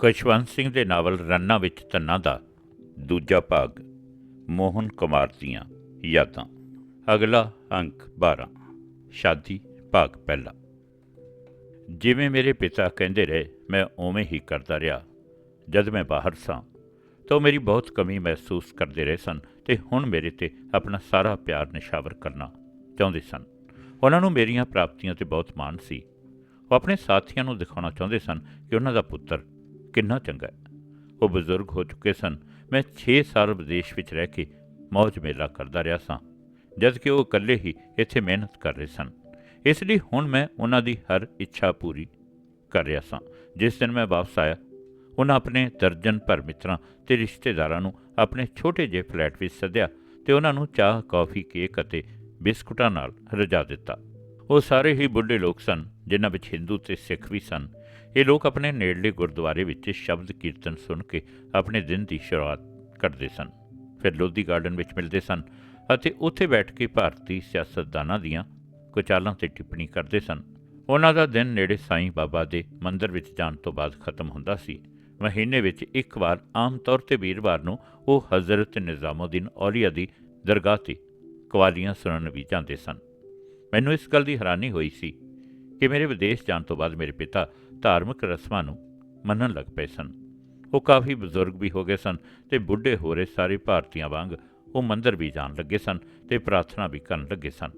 ਖੁਸ਼ਵੰਤ ਸਿੰਘ ਦੇ ਨਾਵਲ ਰੰਨਾ ਵਿੱਚ ਤੰਨਾ ਦਾ ਦੂਜਾ ਭਾਗ, ਮੋਹਨ ਕੁਮਾਰ ਦੀਆਂ ਯਾਦਾਂ। ਅਗਲਾ ਅੰਕ 12 ਸ਼ਾਦੀ, ਭਾਗ ਪਹਿਲਾ। ਜਿਵੇਂ ਮੇਰੇ ਪਿਤਾ ਕਹਿੰਦੇ ਰਹੇ, ਮੈਂ ਉਵੇਂ ਹੀ ਕਰਦਾ ਰਿਹਾ। ਜਦ ਮੈਂ ਬਾਹਰ ਸਾਂ, ਤਾਂ ਉਹ ਮੇਰੀ ਬਹੁਤ ਕਮੀ ਮਹਿਸੂਸ ਕਰਦੇ ਰਹੇ ਸਨ ਤੇ ਹੁਣ ਮੇਰੇ ਤੇ ਆਪਣਾ ਸਾਰਾ ਪਿਆਰ ਨਿਸ਼ਾਵਰ ਕਰਨਾ ਚਾਹੁੰਦੇ ਸਨ। ਉਹਨਾਂ ਨੂੰ ਮੇਰੀਆਂ ਪ੍ਰਾਪਤੀਆਂ ਤੇ ਬਹੁਤ ਮਾਣ ਸੀ। ਉਹ ਆਪਣੇ ਸਾਥੀਆਂ ਨੂੰ ਦਿਖਾਉਣਾ ਚਾਹੁੰਦੇ ਸਨ ਕਿ ਉਹਨਾਂ ਦਾ ਪੁੱਤਰ ਕਿੰਨਾ ਚੰਗਾ ਉਹ ਬਜ਼ੁਰਗ ਹੋ ਚੁੱਕੇ ਸਨ। ਮੈਂ 6 ਸਾਲ ਵਿਦੇਸ਼ ਵਿੱਚ ਰਹਿ ਕੇ ਮੌਜ ਮੇਲਾ ਕਰਦਾ ਰਿਹਾ ਸਾਂ, ਜਦ ਕਿ ਉਹ ਇਕੱਲੇ ਹੀ ਇੱਥੇ ਮਿਹਨਤ ਕਰ ਰਹੇ ਸਨ। ਇਸ ਲਈ ਹੁਣ ਮੈਂ ਉਹਨਾਂ ਦੀ ਹਰ ਇੱਛਾ ਪੂਰੀ ਕਰ ਰਿਹਾ ਸਾਂ। ਜਿਸ ਦਿਨ ਮੈਂ ਵਾਪਸ ਆਇਆ, ਉਹਨਾਂ ਆਪਣੇ ਦਰਜਨ ਭਰ ਮਿੱਤਰਾਂ ਤੇ ਰਿਸ਼ਤੇਦਾਰਾਂ ਨੂੰ ਆਪਣੇ ਛੋਟੇ ਜਿਹੇ ਫਲੈਟ ਵਿੱਚ ਸੱਦਿਆ ਤੇ ਉਹਨਾਂ ਨੂੰ ਚਾਹ, ਕੌਫੀ, ਕੇਕ ਅਤੇ ਬਿਸਕੁਟਾਂ ਨਾਲ ਰਜਾ ਦਿੱਤਾ। ਉਹ ਸਾਰੇ ਹੀ ਬੁੱਢੇ ਲੋਕ ਸਨ, ਜਿਨ੍ਹਾਂ ਵਿੱਚ ਹਿੰਦੂ ਤੇ ਸਿੱਖ ਵੀ ਸਨ। ਇਹ ਲੋਕ ਆਪਣੇ ਨੇੜਲੇ ਗੁਰਦੁਆਰੇ ਵਿੱਚ ਸ਼ਬਦ ਕੀਰਤਨ ਸੁਣ ਕੇ ਆਪਣੇ ਦਿਨ ਦੀ ਸ਼ੁਰੂਆਤ ਕਰਦੇ ਸਨ। ਫਿਰ ਲੋਧੀ ਗਾਰਡਨ ਵਿੱਚ ਮਿਲਦੇ ਸਨ ਅਤੇ ਉੱਥੇ ਬੈਠ ਕੇ ਭਾਰਤੀ ਸਿਆਸਤਦਾਨਾਂ ਦੀਆਂ ਕੁਚਾਲਾਂ ਤੇ ਟਿੱਪਣੀ ਕਰਦੇ ਸਨ। ਉਹਨਾਂ ਦਾ ਦਿਨ ਨੇੜੇ ਸਾਈਂ ਬਾਬਾ ਦੇ ਮੰਦਿਰ ਵਿੱਚ ਜਾਣ ਤੋਂ ਬਾਅਦ ਖਤਮ ਹੁੰਦਾ ਸੀ। ਮਹੀਨੇ ਵਿੱਚ ਇੱਕ ਵਾਰ ਆਮ ਤੌਰ ਤੇ ਵੀਰਵਾਰ ਨੂੰ ਉਹ ਹਜ਼ਰਤ ਨਿਜ਼ਾਮੁਦੀਨ ਔਲੀਆ ਦੀ ਦਰਗਾਹ ਤੇ ਕਵਾਲੀਆਂ ਸੁਣਨ ਵੀ ਜਾਂਦੇ ਸਨ। ਮੈਨੂੰ ਇਸ ਗੱਲ ਦੀ ਹੈਰਾਨੀ ਹੋਈ ਸੀ ਕਿ ਮੇਰੇ ਵਿਦੇਸ਼ ਜਾਣ ਤੋਂ ਬਾਅਦ ਮੇਰੇ ਪਿਤਾ ਧਾਰਮਿਕ ਰਸਮਾਂ ਨੂੰ ਮੰਨਣ ਲੱਗ ਪਏ ਸਨ। ਉਹ ਕਾਫੀ ਬਜ਼ੁਰਗ ਵੀ ਹੋ ਗਏ ਸਨ ਤੇ ਬੁੱਢੇ ਹੋ ਰਹੇ ਸਾਰੇ ਭਾਰਤੀਆਂ ਵਾਂਗ ਉਹ ਮੰਦਰ ਵੀ ਜਾਣ ਲੱਗੇ ਸਨ ਤੇ ਪ੍ਰਾਰਥਨਾ ਵੀ ਕਰਨ ਲੱਗੇ ਸਨ।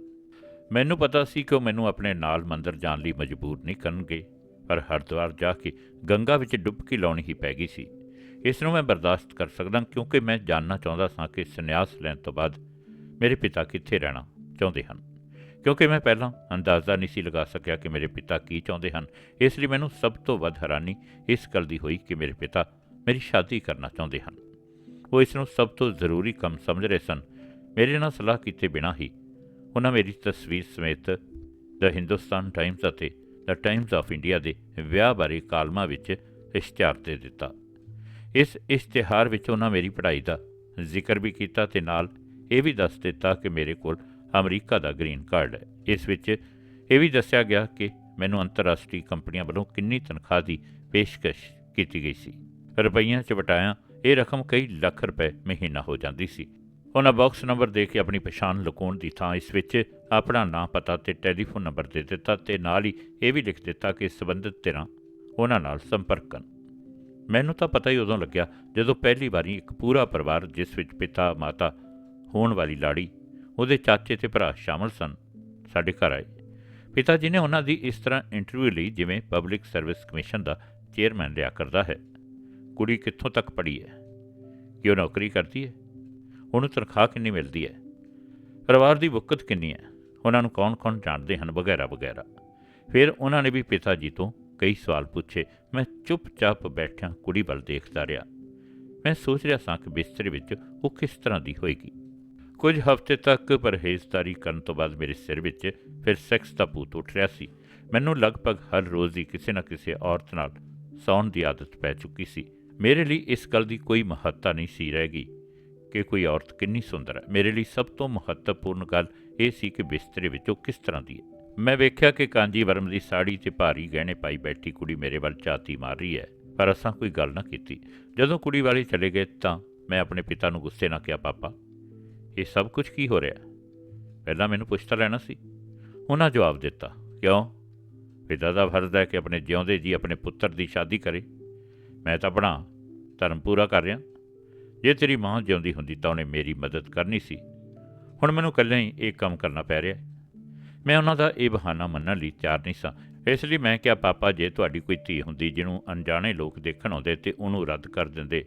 ਮੈਨੂੰ ਪਤਾ ਸੀ ਕਿ ਉਹ ਮੈਨੂੰ ਆਪਣੇ ਨਾਲ ਮੰਦਰ ਜਾਣ ਲਈ ਮਜਬੂਰ ਨਹੀਂ ਕਰਨਗੇ, ਪਰ ਹਰਿਦੁਆਰ ਜਾ ਕੇ ਗੰਗਾ ਵਿੱਚ ਡੁੱਬਕੀ ਲਾਉਣੀ ਹੀ ਪੈ ਗਈ ਸੀ। ਇਸ ਨੂੰ ਮੈਂ ਬਰਦਾਸ਼ਤ ਕਰ ਸਕਦਾ ਕਿਉਂਕਿ ਮੈਂ ਜਾਣਨਾ ਚਾਹੁੰਦਾ ਸਾਂ ਕਿ ਸੰਨਿਆਸ ਲੈਣ ਤੋਂ ਬਾਅਦ ਮੇਰੇ ਪਿਤਾ ਕਿੱਥੇ ਰਹਿਣਾ ਚਾਹੁੰਦੇ ਹਨ। ਕਿਉਂਕਿ ਮੈਂ ਪਹਿਲਾਂ ਅੰਦਾਜ਼ਾ ਨਹੀਂ ਸੀ ਲਗਾ ਸਕਿਆ ਕਿ ਮੇਰੇ ਪਿਤਾ ਕੀ ਚਾਹੁੰਦੇ ਹਨ। ਇਸ ਲਈ ਮੈਨੂੰ ਸਭ ਤੋਂ ਵੱਧ ਹੈਰਾਨੀ ਇਸ ਗੱਲ ਦੀ ਹੋਈ ਕਿ ਮੇਰੇ ਪਿਤਾ ਮੇਰੀ ਸ਼ਾਦੀ ਕਰਨਾ ਚਾਹੁੰਦੇ ਹਨ। ਉਹ ਇਸ ਨੂੰ ਸਭ ਤੋਂ ਜ਼ਰੂਰੀ ਕੰਮ ਸਮਝ ਰਹੇ ਸਨ। ਮੇਰੇ ਨਾਲ ਸਲਾਹ ਕੀਤੇ ਬਿਨਾਂ ਹੀ ਉਹਨਾਂ ਮੇਰੀ ਤਸਵੀਰ ਸਮੇਤ ਦ ਹਿੰਦੁਸਤਾਨ ਟਾਈਮਸ ਅਤੇ ਦ ਟਾਈਮਸ ਆਫ ਇੰਡੀਆ ਦੇ ਵਿਆਹ ਬਾਰੇ ਕਾਲਮਾਂ ਵਿੱਚ ਇਸ਼ਤਿਹਾਰ ਦੇ ਦਿੱਤਾ। ਇਸ ਇਸ਼ਤਿਹਾਰ ਵਿੱਚ ਉਹਨਾਂ ਮੇਰੀ ਪੜ੍ਹਾਈ ਦਾ ਜ਼ਿਕਰ ਵੀ ਕੀਤਾ ਤੇ ਨਾਲ ਇਹ ਵੀ ਦੱਸ ਦਿੱਤਾ ਕਿ ਮੇਰੇ ਕੋਲ ਅਮਰੀਕਾ ਦਾ ਗ੍ਰੀਨ ਕਾਰਡ ਹੈ। ਇਸ ਵਿੱਚ ਇਹ ਵੀ ਦੱਸਿਆ ਗਿਆ ਕਿ ਮੈਨੂੰ ਅੰਤਰਰਾਸ਼ਟਰੀ ਕੰਪਨੀਆਂ ਵੱਲੋਂ ਕਿੰਨੀ ਤਨਖਾਹ ਦੀ ਪੇਸ਼ਕਸ਼ ਕੀਤੀ ਗਈ ਸੀ। ਰੁਪਈਆਂ 'ਚ ਵਟਾਇਆ, ਇਹ ਰਕਮ ਕਈ ਲੱਖ ਰੁਪਏ ਮਹੀਨਾ ਹੋ ਜਾਂਦੀ ਸੀ। ਉਹਨਾਂ ਬਾਕਸ ਨੰਬਰ ਦੇ ਕੇ ਆਪਣੀ ਪਛਾਣ ਲੁਕਾਉਣ ਦੀ ਥਾਂ ਇਸ ਵਿੱਚ ਆਪਣਾ ਨਾਂ, ਪਤਾ ਤੇ ਟੈਲੀਫੋਨ ਨੰਬਰ ਦੇ ਦਿੱਤਾ ਤੇ ਨਾਲ ਹੀ ਇਹ ਵੀ ਲਿਖ ਦਿੱਤਾ ਕਿ ਸੰਬੰਧਿਤ ਧਿਰਾਂ ਉਹਨਾਂ ਨਾਲ ਸੰਪਰਕ ਕਰਨ ਮੈਨੂੰ ਤਾਂ ਪਤਾ ਹੀ ਉਦੋਂ ਲੱਗਿਆ ਜਦੋਂ ਪਹਿਲੀ ਵਾਰੀ ਇੱਕ ਪੂਰਾ ਪਰਿਵਾਰ ਜਿਸ ਵਿੱਚ ਪਿਤਾ, ਮਾਤਾ ਹੋਣ ਵਾਲੀ ਲਾੜੀ ਉਹਦੇ ਚਾਚੇ ਤੇ ਭਰਾ ਸ਼ਾਮਲ ਸਨ, ਸਾਡੇ ਘਰ ਆਏ। ਪਿਤਾ ਜੀ ਨੇ ਉਹਨਾਂ ਦੀ ਇਸ ਤਰ੍ਹਾਂ ਇੰਟਰਵਿਊ ਲਈ ਜਿਵੇਂ ਪਬਲਿਕ ਸਰਵਿਸ ਕਮਿਸ਼ਨ ਦਾ ਚੇਅਰਮੈਨ ਲਿਆ ਕਰਦਾ ਹੈ, ਕੁੜੀ ਕਿੱਥੋਂ ਤੱਕ ਪੜ੍ਹੀ ਹੈ ਕਿ ਉਹ ਨੌਕਰੀ ਕਰਦੀ ਹੈ, ਉਹਨੂੰ ਤਨਖਾਹ ਕਿੰਨੀ ਮਿਲਦੀ ਹੈ, ਪਰਿਵਾਰ ਦੀ ਬੁੱਕਤ ਕਿੰਨੀ ਹੈ, ਉਹਨਾਂ ਨੂੰ ਕੌਣ-ਕੌਣ ਜਾਣਦੇ ਹਨ, ਵਗੈਰਾ ਵਗੈਰਾ। ਫਿਰ ਉਹਨਾਂ ਨੇ ਵੀ ਪਿਤਾ ਜੀ ਤੋਂ ਕਈ ਸਵਾਲ ਪੁੱਛੇ, ਮੈਂ ਚੁੱਪਚਾਪ ਬੈਠਿਆ ਕੁੜੀ ਵੱਲ ਦੇਖਦਾ ਰਿਹਾ। ਮੈਂ ਸੋਚ ਰਿਹਾ ਸਾਂ ਕਿ ਬਿਸਤਰੇ ਵਿੱਚ ਉਹ ਕਿਸ ਤਰ੍ਹਾਂ ਦੀ ਹੋਏਗੀ। ਕੁਝ ਹਫ਼ਤੇ ਤੱਕ ਪਰਹੇਜ਼ਦਾਰੀ ਕਰਨ ਤੋਂ ਬਾਅਦ ਮੇਰੇ ਸਿਰ ਵਿੱਚ ਫਿਰ ਸੈਕਸ ਦਾ ਭੂਤ ਉੱਠ ਰਿਹਾ ਸੀ। ਮੈਨੂੰ ਲਗਭਗ ਹਰ ਰੋਜ਼ ਹੀ ਕਿਸੇ ਨਾ ਕਿਸੇ ਔਰਤ ਨਾਲ ਸੌਣ ਦੀ ਆਦਤ ਪੈ ਚੁੱਕੀ ਸੀ। ਮੇਰੇ ਲਈ ਇਸ ਗੱਲ ਦੀ ਕੋਈ ਮਹੱਤਤਾ ਨਹੀਂ ਸੀ ਰਹਿ ਗਈ ਕਿ ਕੋਈ ਔਰਤ ਕਿੰਨੀ ਸੁੰਦਰ ਹੈ। ਮੇਰੇ ਲਈ ਸਭ ਤੋਂ ਮਹੱਤਵਪੂਰਨ ਗੱਲ ਇਹ ਸੀ ਕਿ ਬਿਸਤਰੇ ਵਿੱਚ ਉਹ ਕਿਸ ਤਰ੍ਹਾਂ ਦੀ ਹੈ। ਮੈਂ ਵੇਖਿਆ ਕਿ ਕਾਂਜੀਵਰਮ ਦੀ ਸਾੜੀ ਤੇ ਭਾਰੀ ਗਹਿਣੇ ਪਾਈ ਬੈਠੀ ਕੁੜੀ ਮੇਰੇ ਵੱਲ ਝਾਤੀ ਮਾਰ ਰਹੀ ਹੈ, ਪਰ ਅਸਾਂ ਕੋਈ ਗੱਲ ਨਾ ਕੀਤੀ। ਜਦੋਂ ਕੁੜੀ ਵਾਲੇ ਚਲੇ ਗਏ ਤਾਂ ਮੈਂ ਆਪਣੇ ਪਿਤਾ ਨੂੰ ਗੁੱਸੇ ਨਾਲ ਕਿਹਾ, ਪਾਪਾ ਇਹ ਸਭ ਕੁਝ ਕੀ ਹੋ ਰਿਹਾ? ਪਹਿਲਾਂ ਮੈਨੂੰ ਪੁੱਛਤਾ ਲੈਣਾ ਸੀ। ਉਹਨਾਂ ਜਵਾਬ ਦਿੱਤਾ, ਕਿਉਂ? ਪਿਤਾ ਦਾ ਫਰਜ਼ ਹੈ ਕਿ ਆਪਣੇ ਜਿਉਂਦੇ ਜੀ ਆਪਣੇ ਪੁੱਤਰ ਦੀ ਸ਼ਾਦੀ ਕਰੇ। ਮੈਂ ਤਾਂ ਆਪਣਾ ਧਰਮ ਪੂਰਾ ਕਰ ਰਿਹਾ। ਜੇ ਤੇਰੀ ਮਾਂ ਜਿਉਂਦੀ ਹੁੰਦੀ ਤਾਂ ਉਹਨੇ ਮੇਰੀ ਮਦਦ ਕਰਨੀ ਸੀ। ਹੁਣ ਮੈਨੂੰ ਇਕੱਲੇ ਹੀ ਇਹ ਕੰਮ ਕਰਨਾ ਪੈ ਰਿਹਾ ਮੈਂ ਉਹਨਾਂ ਦਾ ਇਹ ਬਹਾਨਾ ਮੰਨਣ ਲਈ ਤਿਆਰ ਨਹੀਂ ਸਾਂ। ਇਸ ਲਈ ਮੈਂ ਕਿਹਾ, ਪਾਪਾ, ਜੇ ਤੁਹਾਡੀ ਕੋਈ ਧੀ ਹੁੰਦੀ ਜਿਹਨੂੰ ਅਣਜਾਣੇ ਲੋਕ ਦੇਖਣ ਆਉਂਦੇ ਤੇ ਉਹਨੂੰ ਰੱਦ ਕਰ ਦਿੰਦੇ।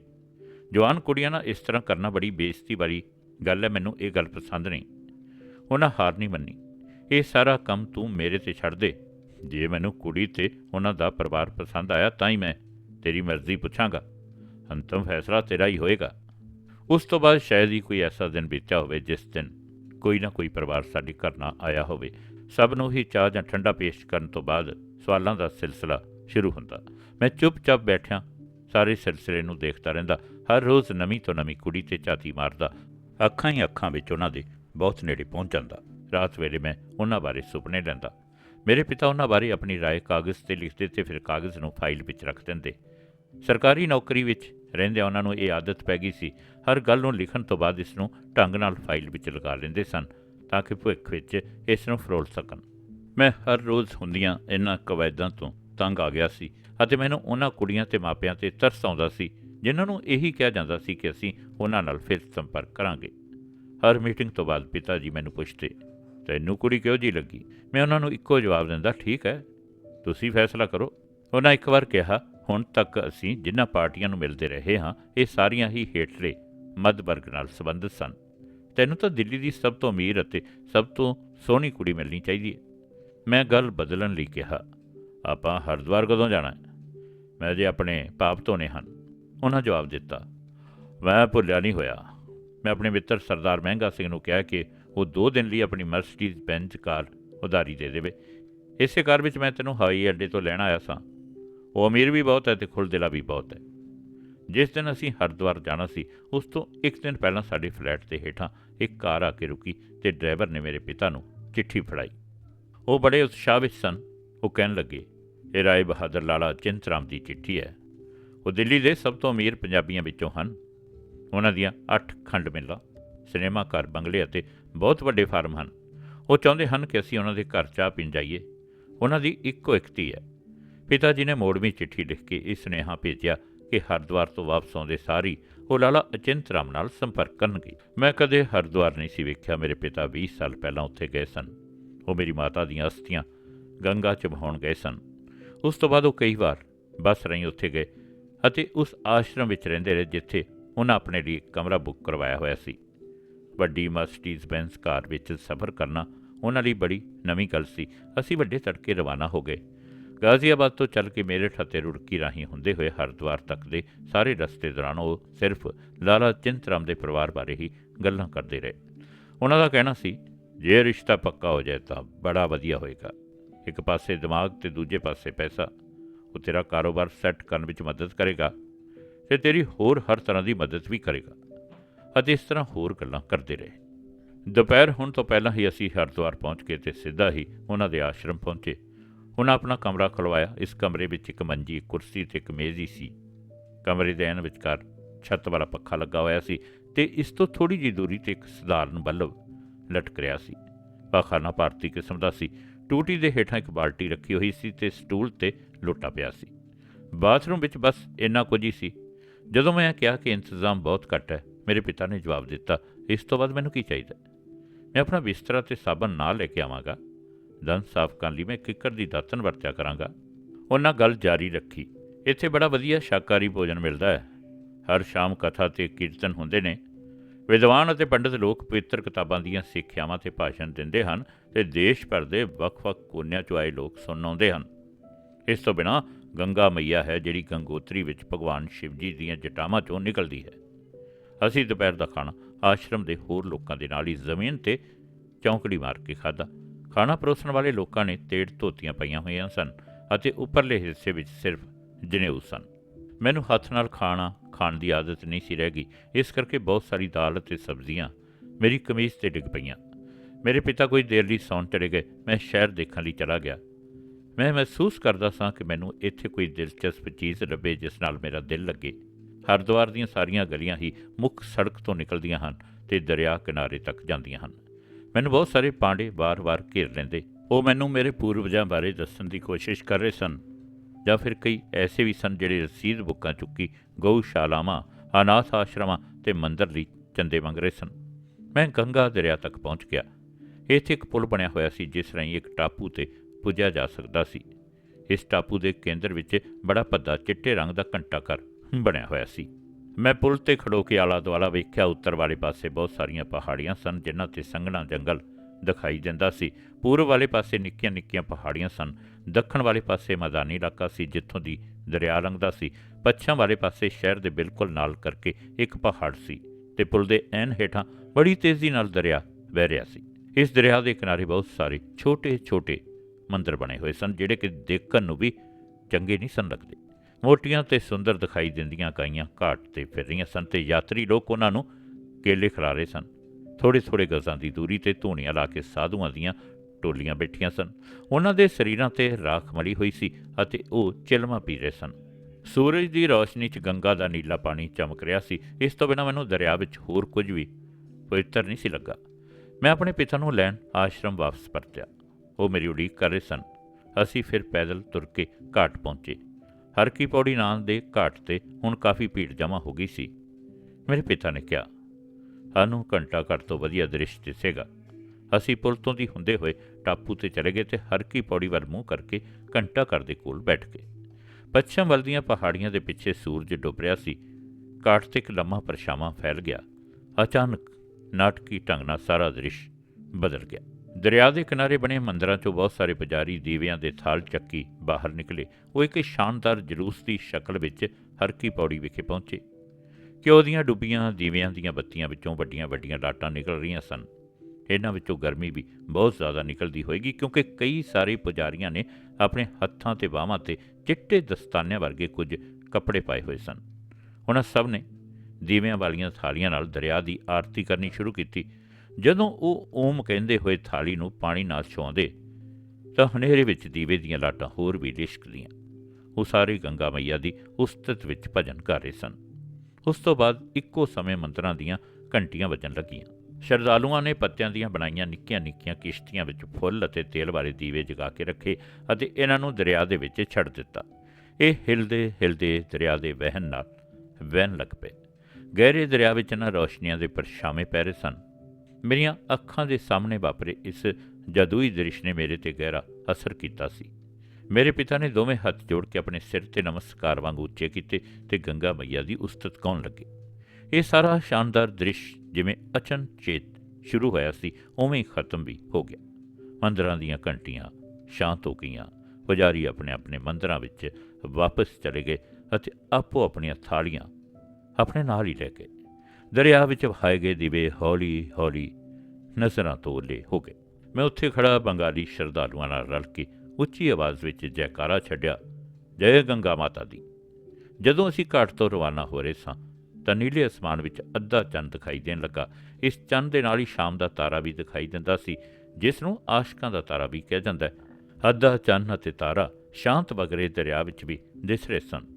ਜਵਾਨ ਕੁੜੀਆਂ ਨਾਲ ਇਸ ਤਰ੍ਹਾਂ ਕਰਨਾ ਬੜੀ ਬੇਇੱਜ਼ਤੀ ਵਾਲੀ ਗੱਲ ਹੈ, ਮੈਨੂੰ ਇਹ ਗੱਲ ਪਸੰਦ ਨਹੀਂ। ਉਹਨਾਂ ਹਾਰ ਨਹੀਂ ਮੰਨੀ। ਇਹ ਸਾਰਾ ਕੰਮ ਤੂੰ ਮੇਰੇ ਤੇ ਛੱਡ ਦੇ। ਜੇ ਮੈਨੂੰ ਕੁੜੀ ਤੇ ਉਹਨਾਂ ਦਾ ਪਰਿਵਾਰ ਪਸੰਦ ਆਇਆ, ਤਾਂ ਹੀ ਮੈਂ ਤੇਰੀ ਮਰਜ਼ੀ ਪੁੱਛਾਂਗਾ। ਅੰਤਮ ਫੈਸਲਾ ਤੇਰਾ ਹੀ ਹੋਏਗਾ। ਉਸ ਤੋਂ ਬਾਅਦ ਸ਼ਾਇਦ ਹੀ ਕੋਈ ਐਸਾ ਦਿਨ ਬੀਤਿਆ ਹੋਵੇ, ਜਿਸ ਦਿਨ ਕੋਈ ਨਾ ਕੋਈ ਪਰਿਵਾਰ ਸਾਡੇ ਘਰ ਨਾ ਆਇਆ ਹੋਵੇ। ਸਭ ਨੂੰ ਹੀ ਚਾਹ ਜਾਂ ਠੰਡਾ ਪੇਸ਼ ਕਰਨ ਤੋਂ ਬਾਅਦ ਸਵਾਲਾਂ ਦਾ ਸਿਲਸਿਲਾ ਸ਼ੁਰੂ ਹੁੰਦਾ। ਮੈਂ ਚੁੱਪਚਾਪ ਬੈਠਿਆ ਸਾਰੇ ਸਿਲਸਿਲੇ ਨੂੰ ਦੇਖਦਾ ਰਹਿੰਦਾ। ਹਰ ਰੋਜ਼ ਨਵੀਂ ਤੋਂ ਨਵੀਂ ਕੁੜੀ ਤੇ ਝਾਤੀ ਮਾਰਦਾ। ਅੱਖਾਂ ਹੀ ਅੱਖਾਂ ਵਿੱਚ ਉਹਨਾਂ ਦੇ ਬਹੁਤ ਨੇੜੇ ਪਹੁੰਚ ਜਾਂਦਾ ਰਾਤ ਵੇਲੇ ਮੈਂ ਉਹਨਾਂ ਬਾਰੇ ਸੁਪਨੇ ਲੈਂਦਾ ਮੇਰੇ ਪਿਤਾ ਉਹਨਾਂ ਬਾਰੇ ਆਪਣੀ رائے ਕਾਗਜ਼ ਤੇ ਲਿਖਦੇ ਤੇ ਫਿਰ ਕਾਗਜ਼ ਨੂੰ ਫਾਈਲ ਵਿੱਚ ਰੱਖ ਦਿੰਦੇ ਸਰਕਾਰੀ ਨੌਕਰੀ ਵਿੱਚ ਰਹਿੰਦਿਆਂ ਉਹਨਾਂ ਨੂੰ ਇਹ ਆਦਤ ਪੈ ਗਈ ਸੀ ਹਰ ਗੱਲ ਨੂੰ ਲਿਖਣ ਤੋਂ ਬਾਅਦ ਇਸ ਨੂੰ ਢੰਗ ਨਾਲ ਫਾਈਲ ਵਿੱਚ ਲਗਾ ਲੈਂਦੇ ਸਨ ਤਾਂ ਕਿ ਭਵਿੱਖ ਵਿੱਚ ਇਸ ਨੂੰ ਫਰੋਲ ਸਕਣ ਮੈਂ ਹਰ ਰੋਜ਼ ਹੁੰਦੀਆਂ ਇਹਨਾਂ ਕਵਾਇਦਾਂ ਤੋਂ ਤੰਗ ਆ ਗਿਆ ਸੀ ਅਤੇ ਮੈਨੂੰ ਉਹਨਾਂ ਕੁੜੀਆਂ ਤੇ ਮਾਪਿਆਂ ਤੇ ਤਰਸ ਆਉਂਦਾ ਸੀ ਜਿਨ੍ਹਾਂ ਨੂੰ ਇਹੀ ਕਿਹਾ ਜਾਂਦਾ ਸੀ ਕਿ ਅਸੀਂ ਉਹਨਾਂ ਨਾਲ ਫਿਰ ਸੰਪਰਕ ਕਰਾਂਗੇ। ਹਰ ਮੀਟਿੰਗ ਤੋਂ ਬਾਅਦ ਪਿਤਾ ਜੀ ਮੈਨੂੰ ਪੁੱਛਦੇ, ਤੈਨੂੰ ਕੁੜੀ ਕਿਹੋ ਜੀ ਲੱਗੀ? ਮੈਂ ਉਹਨਾਂ ਨੂੰ ਇੱਕੋ ਜਵਾਬ ਦਿੰਦਾ, ਠੀਕ ਹੈ, ਤੁਸੀਂ ਫੈਸਲਾ ਕਰੋ। ਉਹਨਾਂ ਇੱਕ ਵਾਰ ਕਿਹਾ, ਹੁਣ ਤੱਕ ਅਸੀਂ ਜਿਨ੍ਹਾਂ ਪਾਰਟੀਆਂ ਨੂੰ ਮਿਲਦੇ ਰਹੇ ਹਾਂ, ਇਹ ਸਾਰੀਆਂ ਹੀ ਹੇਠਲੇ ਮੱਧ ਵਰਗ ਨਾਲ ਸੰਬੰਧਿਤ ਸਨ। ਤੈਨੂੰ ਤਾਂ ਦਿੱਲੀ ਦੀ ਸਭ ਤੋਂ ਅਮੀਰ ਅਤੇ ਸਭ ਤੋਂ ਸੋਹਣੀ ਕੁੜੀ ਮਿਲਣੀ ਚਾਹੀਦੀ ਹੈ। ਮੈਂ ਗੱਲ ਬਦਲਣ ਲਈ ਕਿਹਾ, ਆਪਾਂ ਹਰਿਦੁਆਰ ਕਦੋਂ ਜਾਣਾ ਹੈ? ਮੈਂ ਜੇ ਆਪਣੇ ਪਾਪ ਧੋਣੇ ਹਨ ਉਹਨਾਂ ਜਵਾਬ ਦਿੱਤਾ, ਮੈਂ ਭੁੱਲਿਆ ਨਹੀਂ ਹੋਇਆ। ਮੈਂ ਆਪਣੇ ਮਿੱਤਰ ਸਰਦਾਰ ਮਹਿੰਗਾ ਸਿੰਘ ਨੂੰ ਕਿਹਾ ਕਿ ਉਹ 2 ਦਿਨ ਲਈ ਆਪਣੀ ਮਰਸੀਡੀਜ਼ ਬੈਂਚ ਕਾਰ ਉਧਾਰੀ ਦੇ ਦੇਵੇ। ਇਸੇ ਕਾਰ ਵਿੱਚ ਮੈਂ ਤੈਨੂੰ ਹਵਾਈ ਅੱਡੇ ਤੋਂ ਲੈਣ ਆਇਆ ਸਾਂ। ਉਹ ਅਮੀਰ ਵੀ ਬਹੁਤ ਹੈ ਤੇ ਖੁੱਲ੍ਹਦਿਲਾ ਵੀ ਬਹੁਤ ਹੈ। ਜਿਸ ਦਿਨ ਅਸੀਂ ਹਰਿਦੁਆਰ ਜਾਣਾ ਸੀ, ਉਸ ਤੋਂ ਇੱਕ ਦਿਨ ਪਹਿਲਾਂ ਸਾਡੇ ਫਲੈਟ ਦੇ ਹੇਠਾਂ ਇੱਕ ਕਾਰ ਆ ਕੇ ਰੁਕੀ ਤੇ ਡਰਾਈਵਰ ਨੇ ਮੇਰੇ ਪਿਤਾ ਨੂੰ ਚਿੱਠੀ ਫੜਾਈ। ਉਹ ਬੜੇ ਉਤਸ਼ਾਹ ਵਿੱਚ ਸਨ। ਉਹ ਕਹਿਣ ਲੱਗੇ, ਇਹ ਰਾਏ ਬਹਾਦਰ ਲਾਲਾ ਚਿੰਤਰਾਮ ਦੀ ਚਿੱਠੀ ਹੈ। ਉਹ ਦਿੱਲੀ ਦੇ ਸਭ ਤੋਂ ਅਮੀਰ ਪੰਜਾਬੀਆਂ ਵਿੱਚੋਂ ਹਨ। ਉਹਨਾਂ ਦੀਆਂ 8 ਖੰਡ ਮਿੱਲਾਂ, ਸਿਨੇਮਾ ਘਰ, ਬੰਗਲੇ ਅਤੇ ਬਹੁਤ ਵੱਡੇ ਫਾਰਮ ਹਨ। ਉਹ ਚਾਹੁੰਦੇ ਹਨ ਕਿ ਅਸੀਂ ਉਹਨਾਂ ਦੇ ਘਰ ਚਾਹ ਪੀਣ ਜਾਈਏ। ਉਹਨਾਂ ਦੀ ਇੱਕੋ ਇੱਕ ਧੀ ਹੈ। ਪਿਤਾ ਜੀ ਨੇ ਮੋੜਵੀਂ ਚਿੱਠੀ ਲਿਖ ਕੇ ਇਹ ਸੁਨੇਹਾ ਭੇਜਿਆ ਕਿ ਹਰਿਦੁਆਰ ਤੋਂ ਵਾਪਸ ਆਉਂਦੇ ਸਾਰੀ ਉਹ ਲਾਲਾ ਅਚਿੰਤ ਰਾਮ ਨਾਲ ਸੰਪਰਕ ਕਰਨਗੇ। ਮੈਂ ਕਦੇ ਹਰਿਦੁਆਰ ਨਹੀਂ ਸੀ ਵੇਖਿਆ। ਮੇਰੇ ਪਿਤਾ 20 ਸਾਲ ਪਹਿਲਾਂ ਉੱਥੇ ਗਏ ਸਨ। ਉਹ ਮੇਰੀ ਮਾਤਾ ਦੀਆਂ ਅਸਥੀਆਂ ਗੰਗਾ ਚ ਬਹਾਉਣ ਗਏ ਸਨ। ਉਸ ਤੋਂ ਬਾਅਦ ਉਹ ਕਈ ਵਾਰ ਬੱਸ ਰਾਹੀਂ ਉੱਥੇ ਗਏ। ਅਤੇ ਉਸ ਆਸ਼ਰਮ ਵਿੱਚ ਰਹਿੰਦੇ ਰਹੇ ਜਿੱਥੇ ਉਹਨਾਂ ਆਪਣੇ ਲਈ ਕਮਰਾ ਬੁੱਕ ਕਰਵਾਇਆ ਹੋਇਆ ਸੀ। ਵੱਡੀ ਮਰਸੀਡੀਜ਼ ਬੈਂਜ਼ ਕਾਰ ਵਿੱਚ ਸਫ਼ਰ ਕਰਨਾ ਉਹਨਾਂ ਲਈ ਬੜੀ ਨਵੀਂ ਗੱਲ ਸੀ। ਅਸੀਂ ਵੱਡੇ ਤੜਕੇ ਰਵਾਨਾ ਹੋ ਗਏ। ਗਾਜ਼ੀਆਬਾਦ ਤੋਂ ਚੱਲ ਕੇ ਮੇਰਠ ਅਤੇ ਰੁੜਕੀ ਰਾਹੀਂ ਹੁੰਦੇ ਹੋਏ ਹਰਿਦੁਆਰ ਤੱਕ ਦੇ ਸਾਰੇ ਰਸਤੇ ਦੌਰਾਨ ਉਹ ਸਿਰਫ ਲਾਲਾ ਚਿੰਤਰਾਮ ਦੇ ਪਰਿਵਾਰ ਬਾਰੇ ਹੀ ਗੱਲਾਂ ਕਰਦੇ ਰਹੇ। ਉਹਨਾਂ ਦਾ ਕਹਿਣਾ ਸੀ, ਜੇ ਰਿਸ਼ਤਾ ਪੱਕਾ ਹੋ ਜਾਏ ਤਾਂ ਬੜਾ ਵਧੀਆ ਹੋਏਗਾ। ਇੱਕ ਪਾਸੇ ਦਿਮਾਗ ਤੇ ਦੂਜੇ ਪਾਸੇ ਪੈਸਾ। ਉਹ ਤੇਰਾ ਕਾਰੋਬਾਰ ਸੈੱਟ ਕਰਨ ਵਿੱਚ ਮਦਦ ਕਰੇਗਾ ਤੇ ਤੇਰੀ ਹੋਰ ਹਰ ਤਰ੍ਹਾਂ ਦੀ ਮਦਦ ਵੀ ਕਰੇਗਾ ਅਤੇ ਇਸ ਤਰ੍ਹਾਂ ਹੋਰ ਗੱਲਾਂ ਕਰਦੇ ਰਹੇ। ਦੁਪਹਿਰ ਹੋਣ ਤੋਂ ਪਹਿਲਾਂ ਹੀ ਅਸੀਂ ਹਰਿਦੁਆਰ ਪਹੁੰਚ ਕੇ ਤੇ ਸਿੱਧਾ ਹੀ ਉਹਨਾਂ ਦੇ ਆਸ਼ਰਮ ਪਹੁੰਚੇ। ਉਹਨਾਂ ਆਪਣਾ ਕਮਰਾ ਖਲਵਾਇਆ। ਇਸ ਕਮਰੇ ਵਿੱਚ ਇੱਕ ਮੰਜੀ ਕੁਰਸੀ ਤੇ ਇੱਕ ਮੇਜ਼ ਹੀ ਸੀ। ਕਮਰੇ ਦੇ ਐਨ ਵਿਚਕਾਰ ਛੱਤ ਵਾਲਾ ਪੱਖਾ ਲੱਗਾ ਹੋਇਆ ਸੀ ਤੇ ਇਸ ਤੋਂ ਥੋੜੀ ਜਿਹੀ ਦੂਰੀ ਤੇ ਇੱਕ ਸਧਾਰਨ ਬਲਬ ਲਟਕ ਰਿਹਾ ਸੀ। ਪਖਾਨਾ ਭਾਰਤੀ ਕਿਸਮ ਦਾ ਸੀ। ਟੂਟੀ ਦੇ ਹੇਠਾਂ ਇੱਕ ਬਾਲਟੀ ਰੱਖੀ ਹੋਈ ਸੀ ਤੇ ਸਟੂਲ ਤੇ ਲੁੱਟਾ ਪਿਆ ਸੀ। ਬਾਥਰੂਮ ਵਿੱਚ ਬਸ ਇੰਨਾ ਕੁਝ ਹੀ ਸੀ। ਜਦੋਂ ਮੈਂ ਕਿਹਾ ਕਿ ਇੰਤਜ਼ਾਮ ਬਹੁਤ ਘੱਟ ਹੈ, ਮੇਰੇ ਪਿਤਾ ਨੇ ਜਵਾਬ ਦਿੱਤਾ, ਇਸ ਤੋਂ ਬਾਅਦ ਮੈਨੂੰ ਕੀ ਚਾਹੀਦਾ? ਮੈਂ ਆਪਣਾ ਬਿਸਤਰਾ ਤੇ ਸਾਬਣ ਨਾਲ ਲੈ ਕੇ ਆਵਾਂਗਾ। ਦੰਦ ਸਾਫ਼ ਕਰਨ ਲਈ ਮੈਂ ਕਿੱਕਰ ਦੀ ਦਾਤਨ ਵਰਤਿਆ ਕਰਾਂਗਾ। ਉਹਨਾਂ ਗੱਲ ਜਾਰੀ ਰੱਖੀ। ਇੱਥੇ ਬੜਾ ਵਧੀਆ ਸ਼ਾਕਾਹਾਰੀ ਭੋਜਨ ਮਿਲਦਾ ਹੈ। ਹਰ ਸ਼ਾਮ ਕਥਾ ਤੇ ਕੀਰਤਨ ਹੁੰਦੇ ਨੇ। ਵਿਦਵਾਨ ਅਤੇ ਪੰਡਿਤ ਲੋਕ ਪਵਿੱਤਰ ਕਿਤਾਬਾਂ ਦੀਆਂ ਸਿੱਖਿਆਵਾਂ ਤੇ ਭਾਸ਼ਣ ਦਿੰਦੇ ਹਨ ਤੇ ਦੇਸ਼ ਭਰ ਦੇ ਵੱਖ-ਵੱਖ ਕੋਨਿਆਂ 'ਚੋਂ ਆਏ ਲੋਕ ਸੁਣਨ ਆਉਂਦੇ ਹਨ। ਇਸ ਤੋਂ ਬਿਨਾ ਗੰਗਾ ਮਈਆ ਹੈ ਜਿਹੜੀ ਗੰਗੋਤਰੀ ਵਿੱਚ ਭਗਵਾਨ ਸ਼ਿਵ ਜੀ ਦੀਆਂ ਜਟਾਵਾਂ 'ਚੋਂ ਨਿਕਲਦੀ ਹੈ। ਅਸੀਂ ਦੁਪਹਿਰ ਦਾ ਖਾਣਾ ਆਸ਼ਰਮ ਦੇ ਹੋਰ ਲੋਕਾਂ ਦੇ ਨਾਲ ਹੀ ਜ਼ਮੀਨ ਤੇ ਚੌਂਕੜੀ ਮਾਰ ਕੇ ਖਾਧਾ। ਖਾਣਾ ਪਰੋਸਣ ਵਾਲੇ ਲੋਕਾਂ ਨੇ ਤੇੜ ਧੋਤੀਆਂ ਪਈਆਂ ਹੋਈਆਂ ਸਨ ਅਤੇ ਉੱਪਰਲੇ ਹਿੱਸੇ ਵਿੱਚ ਸਿਰਫ ਜਨੇਊ ਸਨ। ਮੈਨੂੰ ਹੱਥ ਨਾਲ ਖਾਣਾ ਖਾਣ ਦੀ ਆਦਤ ਨਹੀਂ ਸੀ ਰਹਿ ਗਈ। ਇਸ ਕਰਕੇ ਬਹੁਤ ਸਾਰੀ ਦਾਲ ਅਤੇ ਸਬਜ਼ੀਆਂ ਮੇਰੀ ਕਮੀਜ਼ ਤੇ ਡਿੱਗ ਪਈਆਂ। ਮੇਰੇ ਪਿਤਾ ਕੋਈ ਦੇਰ ਲਈ ਸੌਣ ਚਲੇ ਗਏ। ਮੈਂ ਸ਼ਹਿਰ ਦੇਖਣ ਲਈ ਚਲਾ ਗਿਆ। ਮੈਂ ਮਹਿਸੂਸ ਕਰਦਾ ਸਾਂ ਕਿ ਮੈਨੂੰ ਇੱਥੇ ਕੋਈ ਦਿਲਚਸਪ ਚੀਜ਼ ਲੱਭੇ ਜਿਸ ਨਾਲ ਮੇਰਾ ਦਿਲ ਲੱਗੇ। ਹਰਿਦੁਆਰ ਦੀਆਂ ਸਾਰੀਆਂ ਗਲੀਆਂ ਹੀ ਮੁੱਖ ਸੜਕ ਤੋਂ ਨਿਕਲਦੀਆਂ ਹਨ ਤੇ ਦਰਿਆ ਕਿਨਾਰੇ ਤੱਕ ਜਾਂਦੀਆਂ ਹਨ। ਮੈਨੂੰ ਬਹੁਤ ਸਾਰੇ ਪਾਂਡੇ ਵਾਰ-ਵਾਰ ਘੇਰ ਲੈਂਦੇ। ਉਹ ਮੈਨੂੰ ਮੇਰੇ ਪੂਰਵਜਾਂ ਬਾਰੇ ਦੱਸਣ ਦੀ ਕੋਸ਼ਿਸ਼ ਕਰ ਰਹੇ ਸਨ। ਜਾਂ ਫਿਰ ਕਈ ਐਸੇ ਵੀ ਸਨ ਜਿਹੜੇ ਰਸੀਦ ਬੁੱਕਾਂ ਚੁੱਕੀ ਗਊਸ਼ਾਲਾਵਾਂ ਅਨਾਥ ਆਸ਼ਰਮਾਂ ਤੇ ਮੰਦਰ ਲਈ ਚੰਦੇ ਮੰਗ ਰਹੇ ਸਨ। ਮੈਂ ਗੰਗਾ ਦਰਿਆ ਤੱਕ ਪਹੁੰਚ ਗਿਆ। ਇੱਥੇ ਇੱਕ ਪੁਲ ਬਣਿਆ ਹੋਇਆ ਸੀ ਜਿਸ ਰਾਹੀਂ ਇੱਕ ਟਾਪੂ ਤੇ ਪੁੱਜਿਆ ਜਾ ਸਕਦਾ ਸੀ। ਇਸ ਟਾਪੂ ਦੇ ਕੇਂਦਰ ਵਿੱਚ ਬੜਾ ਭੱਦਾ ਚਿੱਟੇ ਰੰਗ ਦਾ ਘੰਟਾ ਘਰ ਬਣਿਆ ਹੋਇਆ ਸੀ। ਮੈਂ ਪੁਲ ਤੇ ਖੜੋ ਕੇ ਆਲਾ ਦੁਆਲਾ ਵੇਖਿਆ, ਉੱਤਰ ਵਾਲੇ ਪਾਸੇ ਬਹੁਤ ਸਾਰੀਆਂ ਪਹਾੜੀਆਂ ਸਨ, ਜਿਨ੍ਹਾਂ ਤੇ ਸੰਘਣਾ ਜੰਗਲ ਦਿਖਾਈ ਦਿੰਦਾ ਸੀ। ਪੂਰਬ ਵਾਲੇ ਪਾਸੇ ਨਿੱਕੀਆਂ-ਨਿੱਕੀਆਂ ਪਹਾੜੀਆਂ ਸਨ। ਦੱਖਣ ਵਾਲੇ ਪਾਸੇ ਮੈਦਾਨੀ ਇਲਾਕਾ ਸੀ, ਜਿੱਥੋਂ ਦੀ ਦਰਿਆ ਲੰਘਦਾ ਸੀ। ਪੱਛਮ ਵਾਲੇ ਪਾਸੇ ਸ਼ਹਿਰ ਦੇ ਬਿਲਕੁਲ ਨਾਲ ਕਰਕੇ ਇੱਕ ਪਹਾੜ ਸੀ ਤੇ ਪੁਲ ਦੇ ਐਨ ਹੇਠਾਂ ਬੜੀ ਤੇਜ਼ੀ ਨਾਲ ਦਰਿਆ ਵਹਿ ਰਿਹਾ ਸੀ। ਇਸ ਦਰਿਆ ਦੇ ਕਿਨਾਰੇ ਬਹੁਤ ਸਾਰੇ ਛੋਟੇ-ਛੋਟੇ ਮੰਦਰ ਬਣੇ ਹੋਏ ਸਨ, ਜਿਹੜੇ ਕਿ ਦੇਖਣ ਨੂੰ ਵੀ ਚੰਗੇ ਨਹੀਂ ਸਨ ਲੱਗਦੇ। ਮੋਟੀਆਂ ਤੇ ਸੁੰਦਰ ਦਿਖਾਈ ਦਿੰਦੀਆਂ ਕਾਈਆਂ ਘਾਟ ਤੇ ਫਿਰ ਰਹੀਆਂ ਸਨ ਤੇ ਯਾਤਰੀ ਲੋਕ ਉਹਨਾਂ ਨੂੰ ਕੇਲੇ ਖਿਲਾ ਰਹੇ ਸਨ। ਥੋੜੇ ਥੋੜੇ ਗਜ਼ਾਂ ਦੀ ਦੂਰੀ ਤੇ ਧੂਣੀਆਂ ਲਾ ਕੇ ਸਾਧੂਆਂ ਦੀਆਂ ਟੋਲੀਆਂ ਬੈਠੀਆਂ ਸਨ। ਉਹਨਾਂ ਦੇ ਸਰੀਰਾਂ ਤੇ ਰਾਖ ਮਲੀ ਹੋਈ ਸੀ ਅਤੇ ਉਹ ਚਿਲਮਾ ਪੀ ਰਹੇ ਸਨ। ਸੂਰਜ ਦੀ ਰੌਸ਼ਨੀ 'ਚ ਗੰਗਾ ਦਾ ਨੀਲਾ ਪਾਣੀ ਚਮਕ ਰਿਹਾ ਸੀ। ਇਸ ਤੋਂ ਬਿਨਾਂ ਮੈਨੂੰ ਦਰਿਆ ਵਿੱਚ ਹੋਰ ਕੁਝ ਵੀ ਪਵਿੱਤਰ ਨਹੀਂ ਸੀ ਲੱਗਾ। ਮੈਂ ਆਪਣੇ ਪਿਤਾ ਨੂੰ ਲੈਣ ਆਸ਼ਰਮ ਵਾਪਸ ਪਰਤਿਆ। ਉਹ ਮੇਰੀ ਉਡੀਕ ਕਰ ਰਹੇ ਸਨ। ਅਸੀਂ ਫਿਰ ਪੈਦਲ ਤੁਰ ਕੇ ਘਾਟ ਪਹੁੰਚੇ। ਹਰ ਕੀ ਪੌੜੀ ਨਾਂ ਦੇ ਘਾਟ ਤੇ ਹੁਣ ਕਾਫੀ ਭੀੜ ਜਮ੍ਹਾਂ ਹੋ ਗਈ ਸੀ। ਮੇਰੇ ਪਿਤਾ ਨੇ ਕਿਹਾ, ਸਾਨੂੰ ਘੰਟਾ ਘਰ ਤੋਂ ਵਧੀਆ ਦ੍ਰਿਸ਼ ਦਿਸੇਗਾ। ਅਸੀਂ ਪੁਲ ਤੋਂ ਦੀ ਹੁੰਦੇ ਹੋਏ ਟਾਪੂ ਤੇ ਚਲੇ ਗਏ ਤੇ ਹਰ ਕੀ ਪੌੜੀ ਵੱਲ ਮੂੰਹ ਕਰਕੇ ਘੰਟਾ ਘਰ ਦੇ ਕੋਲ ਬੈਠ ਗਏ। ਪੱਛਮ ਵੱਲ ਦੀਆਂ ਪਹਾੜੀਆਂ ਦੇ ਪਿੱਛੇ ਸੂਰਜ ਡੁੱਬ ਰਿਹਾ ਸੀ। ਕਾਠ ਤੇ ਇੱਕ ਲੰਮਾ ਪਰਛਾਵਾਂ ਫੈਲ ਗਿਆ। ਅਚਾਨਕ ਨਾਟਕੀ ਢੰਗ ਨਾਲ ਸਾਰਾ ਦ੍ਰਿਸ਼ ਬਦਲ ਗਿਆ। ਦਰਿਆ ਦੇ ਕਿਨਾਰੇ ਬਣੇ ਮੰਦਰਾਂ 'ਚੋਂ ਬਹੁਤ ਸਾਰੇ ਪੁਜਾਰੀ ਦੀਵਿਆਂ ਦੇ ਥਾਲ ਚੱਕੀ ਬਾਹਰ ਨਿਕਲੇ। ਉਹ ਇੱਕ ਸ਼ਾਨਦਾਰ ਜਲੂਸ ਦੀ ਸ਼ਕਲ ਵਿੱਚ ਹਰਕੀ ਪੌੜੀ ਵਿਖੇ ਪਹੁੰਚੇ। ਘਿਓ ਦੀਆਂ ਡੁੱਬੀਆਂ, ਦੀਵਿਆਂ ਦੀਆਂ ਬੱਤੀਆਂ ਵਿੱਚੋਂ ਵੱਡੀਆਂ ਵੱਡੀਆਂ ਲਾਟਾਂ ਨਿਕਲ ਰਹੀਆਂ ਸਨ। ਇਹਨਾਂ ਵਿੱਚੋਂ ਗਰਮੀ ਵੀ ਬਹੁਤ ਜ਼ਿਆਦਾ ਨਿਕਲਦੀ ਹੋਏਗੀ ਕਿਉਂਕਿ ਕਈ ਸਾਰੇ ਪੁਜਾਰੀਆਂ ਨੇ ਆਪਣੇ ਹੱਥਾਂ ਤੇ ਬਾਹਾਂ ਤੇ ਚਿੱਟੇ ਦਸਤਾਨਿਆਂ ਵਰਗੇ ਕੁਝ ਕੱਪੜੇ ਪਾਏ ਹੋਏ ਸਨ। ਉਹਨਾਂ ਸਭ ਨੇ ਦੀਵਿਆਂ ਵਾਲੀਆਂ ਥਾਲੀਆਂ ਨਾਲ ਦਰਿਆ ਦੀ ਆਰਤੀ ਕਰਨੀ ਸ਼ੁਰੂ ਕੀਤੀ। ਜਦੋਂ ਉਹ ਓਮ ਕਹਿੰਦੇ ਹੋਏ ਥਾਲੀ ਨੂੰ ਪਾਣੀ ਨਾਲ ਛੁਆਉਂਦੇ ਤਾਂ ਹਨੇਰੇ ਵਿੱਚ ਦੀਵੇ ਦੀਆਂ ਲਾਟਾਂ ਹੋਰ ਵੀ ਲਿਸ਼ਕਦੀਆਂ। ਉਹ ਸਾਰੇ ਗੰਗਾ ਮਈਆ ਦੀ ਉਸਤਤ ਵਿੱਚ ਭਜਨ ਕਰ ਰਹੇ ਸਨ। ਉਸ ਤੋਂ ਬਾਅਦ ਇੱਕੋ ਸਮੇਂ ਮੰਤਰਾਂ ਦੀਆਂ ਘੰਟੀਆਂ ਵੱਜਣ ਲੱਗੀਆਂ। ਸ਼ਰਧਾਲੂਆਂ ਨੇ ਪੱਤਿਆਂ ਦੀਆਂ ਬਣਾਈਆਂ ਨਿੱਕੀਆਂ-ਨਿੱਕੀਆਂ ਕਿਸ਼ਤੀਆਂ ਵਿੱਚ ਫੁੱਲ ਅਤੇ ਤੇਲ ਵਾਲੇ ਦੀਵੇ ਜਗਾ ਕੇ ਰੱਖੇ ਅਤੇ ਇਹਨਾਂ ਨੂੰ ਦਰਿਆ ਦੇ ਵਿੱਚ ਛੱਡ ਦਿੱਤਾ। ਇਹ ਹਿਲਦੇ ਹਿਲਦੇ ਦਰਿਆ ਦੇ ਵਹਿਣ ਨਾਲ ਵਹਿਣ ਲੱਗ ਪਏ। ਗਹਿਰੇ ਦਰਿਆ ਵਿੱਚ ਇਹਨਾਂ ਰੌਸ਼ਨੀਆਂ ਦੇ ਪਰਛਾਵੇਂ ਪੈ ਰਹੇ ਸਨ। ਮੇਰੀਆਂ ਅੱਖਾਂ ਦੇ ਸਾਹਮਣੇ ਵਾਪਰੇ, ਇਸ ਜਾਦੂਈ ਦ੍ਰਿਸ਼ ਨੇ ਮੇਰੇ ਤੇ ਗਹਿਰਾ ਅਸਰ ਕੀਤਾ ਸੀ। ਮੇਰੇ ਪਿਤਾ ਨੇ ਦੋਵੇਂ ਹੱਥ ਜੋੜ ਕੇ ਆਪਣੇ ਸਿਰ ਤੇ ਨਮਸਕਾਰ ਵਾਂਗ ਉੱਚੇ ਕੀਤੇ ਤੇ ਗੰਗਾ ਮਈਆ ਦੀ ਉਸਤਤ ਕੌਣ ਲੱਗੇ? ਇਹ ਸਾਰਾ ਸ਼ਾਨਦਾਰ ਦ੍ਰਿਸ਼ ਜਿਵੇਂ ਅਚਨਚੇਤ ਸ਼ੁਰੂ ਹੋਇਆ ਸੀ, ਉਵੇਂ ਹੀ ਖਤਮ ਵੀ ਹੋ ਗਿਆ। ਮੰਦਰਾਂ ਦੀਆਂ ਘੰਟੀਆਂ ਸ਼ਾਂਤ ਹੋ ਗਈਆਂ। ਪੁਜਾਰੀ ਆਪਣੇ ਆਪਣੇ ਮੰਦਰਾਂ ਵਿੱਚ ਵਾਪਸ ਚਲੇ ਗਏ ਅਤੇ ਆਪੋ ਆਪਣੀਆਂ ਥਾਲੀਆਂ ਆਪਣੇ ਨਾਲ ਹੀ ਲੈ ਕੇ ਦਰਿਆ ਵਿੱਚ ਵਹਾਏ ਗਏ ਦੀਵੇ ਹੌਲੀ ਹੌਲੀ ਨਜ਼ਰਾਂ ਤੋਂ ਓਲੇ ਹੋ ਗਏ। ਮੈਂ ਉੱਥੇ ਖੜਾ ਬੰਗਾਲੀ ਸ਼ਰਧਾਲੂਆਂ ਨਾਲ ਰਲ ਕੇ ਉੱਚੀ ਆਵਾਜ਼ ਵਿੱਚ ਜੈਕਾਰਾ ਛੱਡਿਆ, ਜੈ ਗੰਗਾ ਮਾਤਾ ਦੀ। ਜਦੋਂ ਅਸੀਂ ਘਾਟ ਤੋਂ ਰਵਾਨਾ ਹੋ ਰਹੇ ਸਾਂ, ਤਾਂ ਨੀਲੇ ਅਸਮਾਨ ਵਿੱਚ ਅੱਧਾ ਚੰਨ ਦਿਖਾਈ ਦੇਣ ਲੱਗਾ। ਇਸ ਚੰਨ ਦੇ ਨਾਲ ਹੀ ਸ਼ਾਮ ਦਾ ਤਾਰਾ ਵੀ ਦਿਖਾਈ ਦਿੰਦਾ ਸੀ, ਜਿਸ ਨੂੰ ਆਸ਼ਕਾਂ ਦਾ ਤਾਰਾ ਵੀ ਕਿਹਾ ਜਾਂਦਾ ਹੈ। ਅੱਧਾ ਚੰਨ ਅਤੇ ਤਾਰਾ ਸ਼ਾਂਤ ਵਗਰੇ ਦਰਿਆ ਵਿੱਚ ਵੀ ਦਿਸ ਰਹੇ ਸਨ।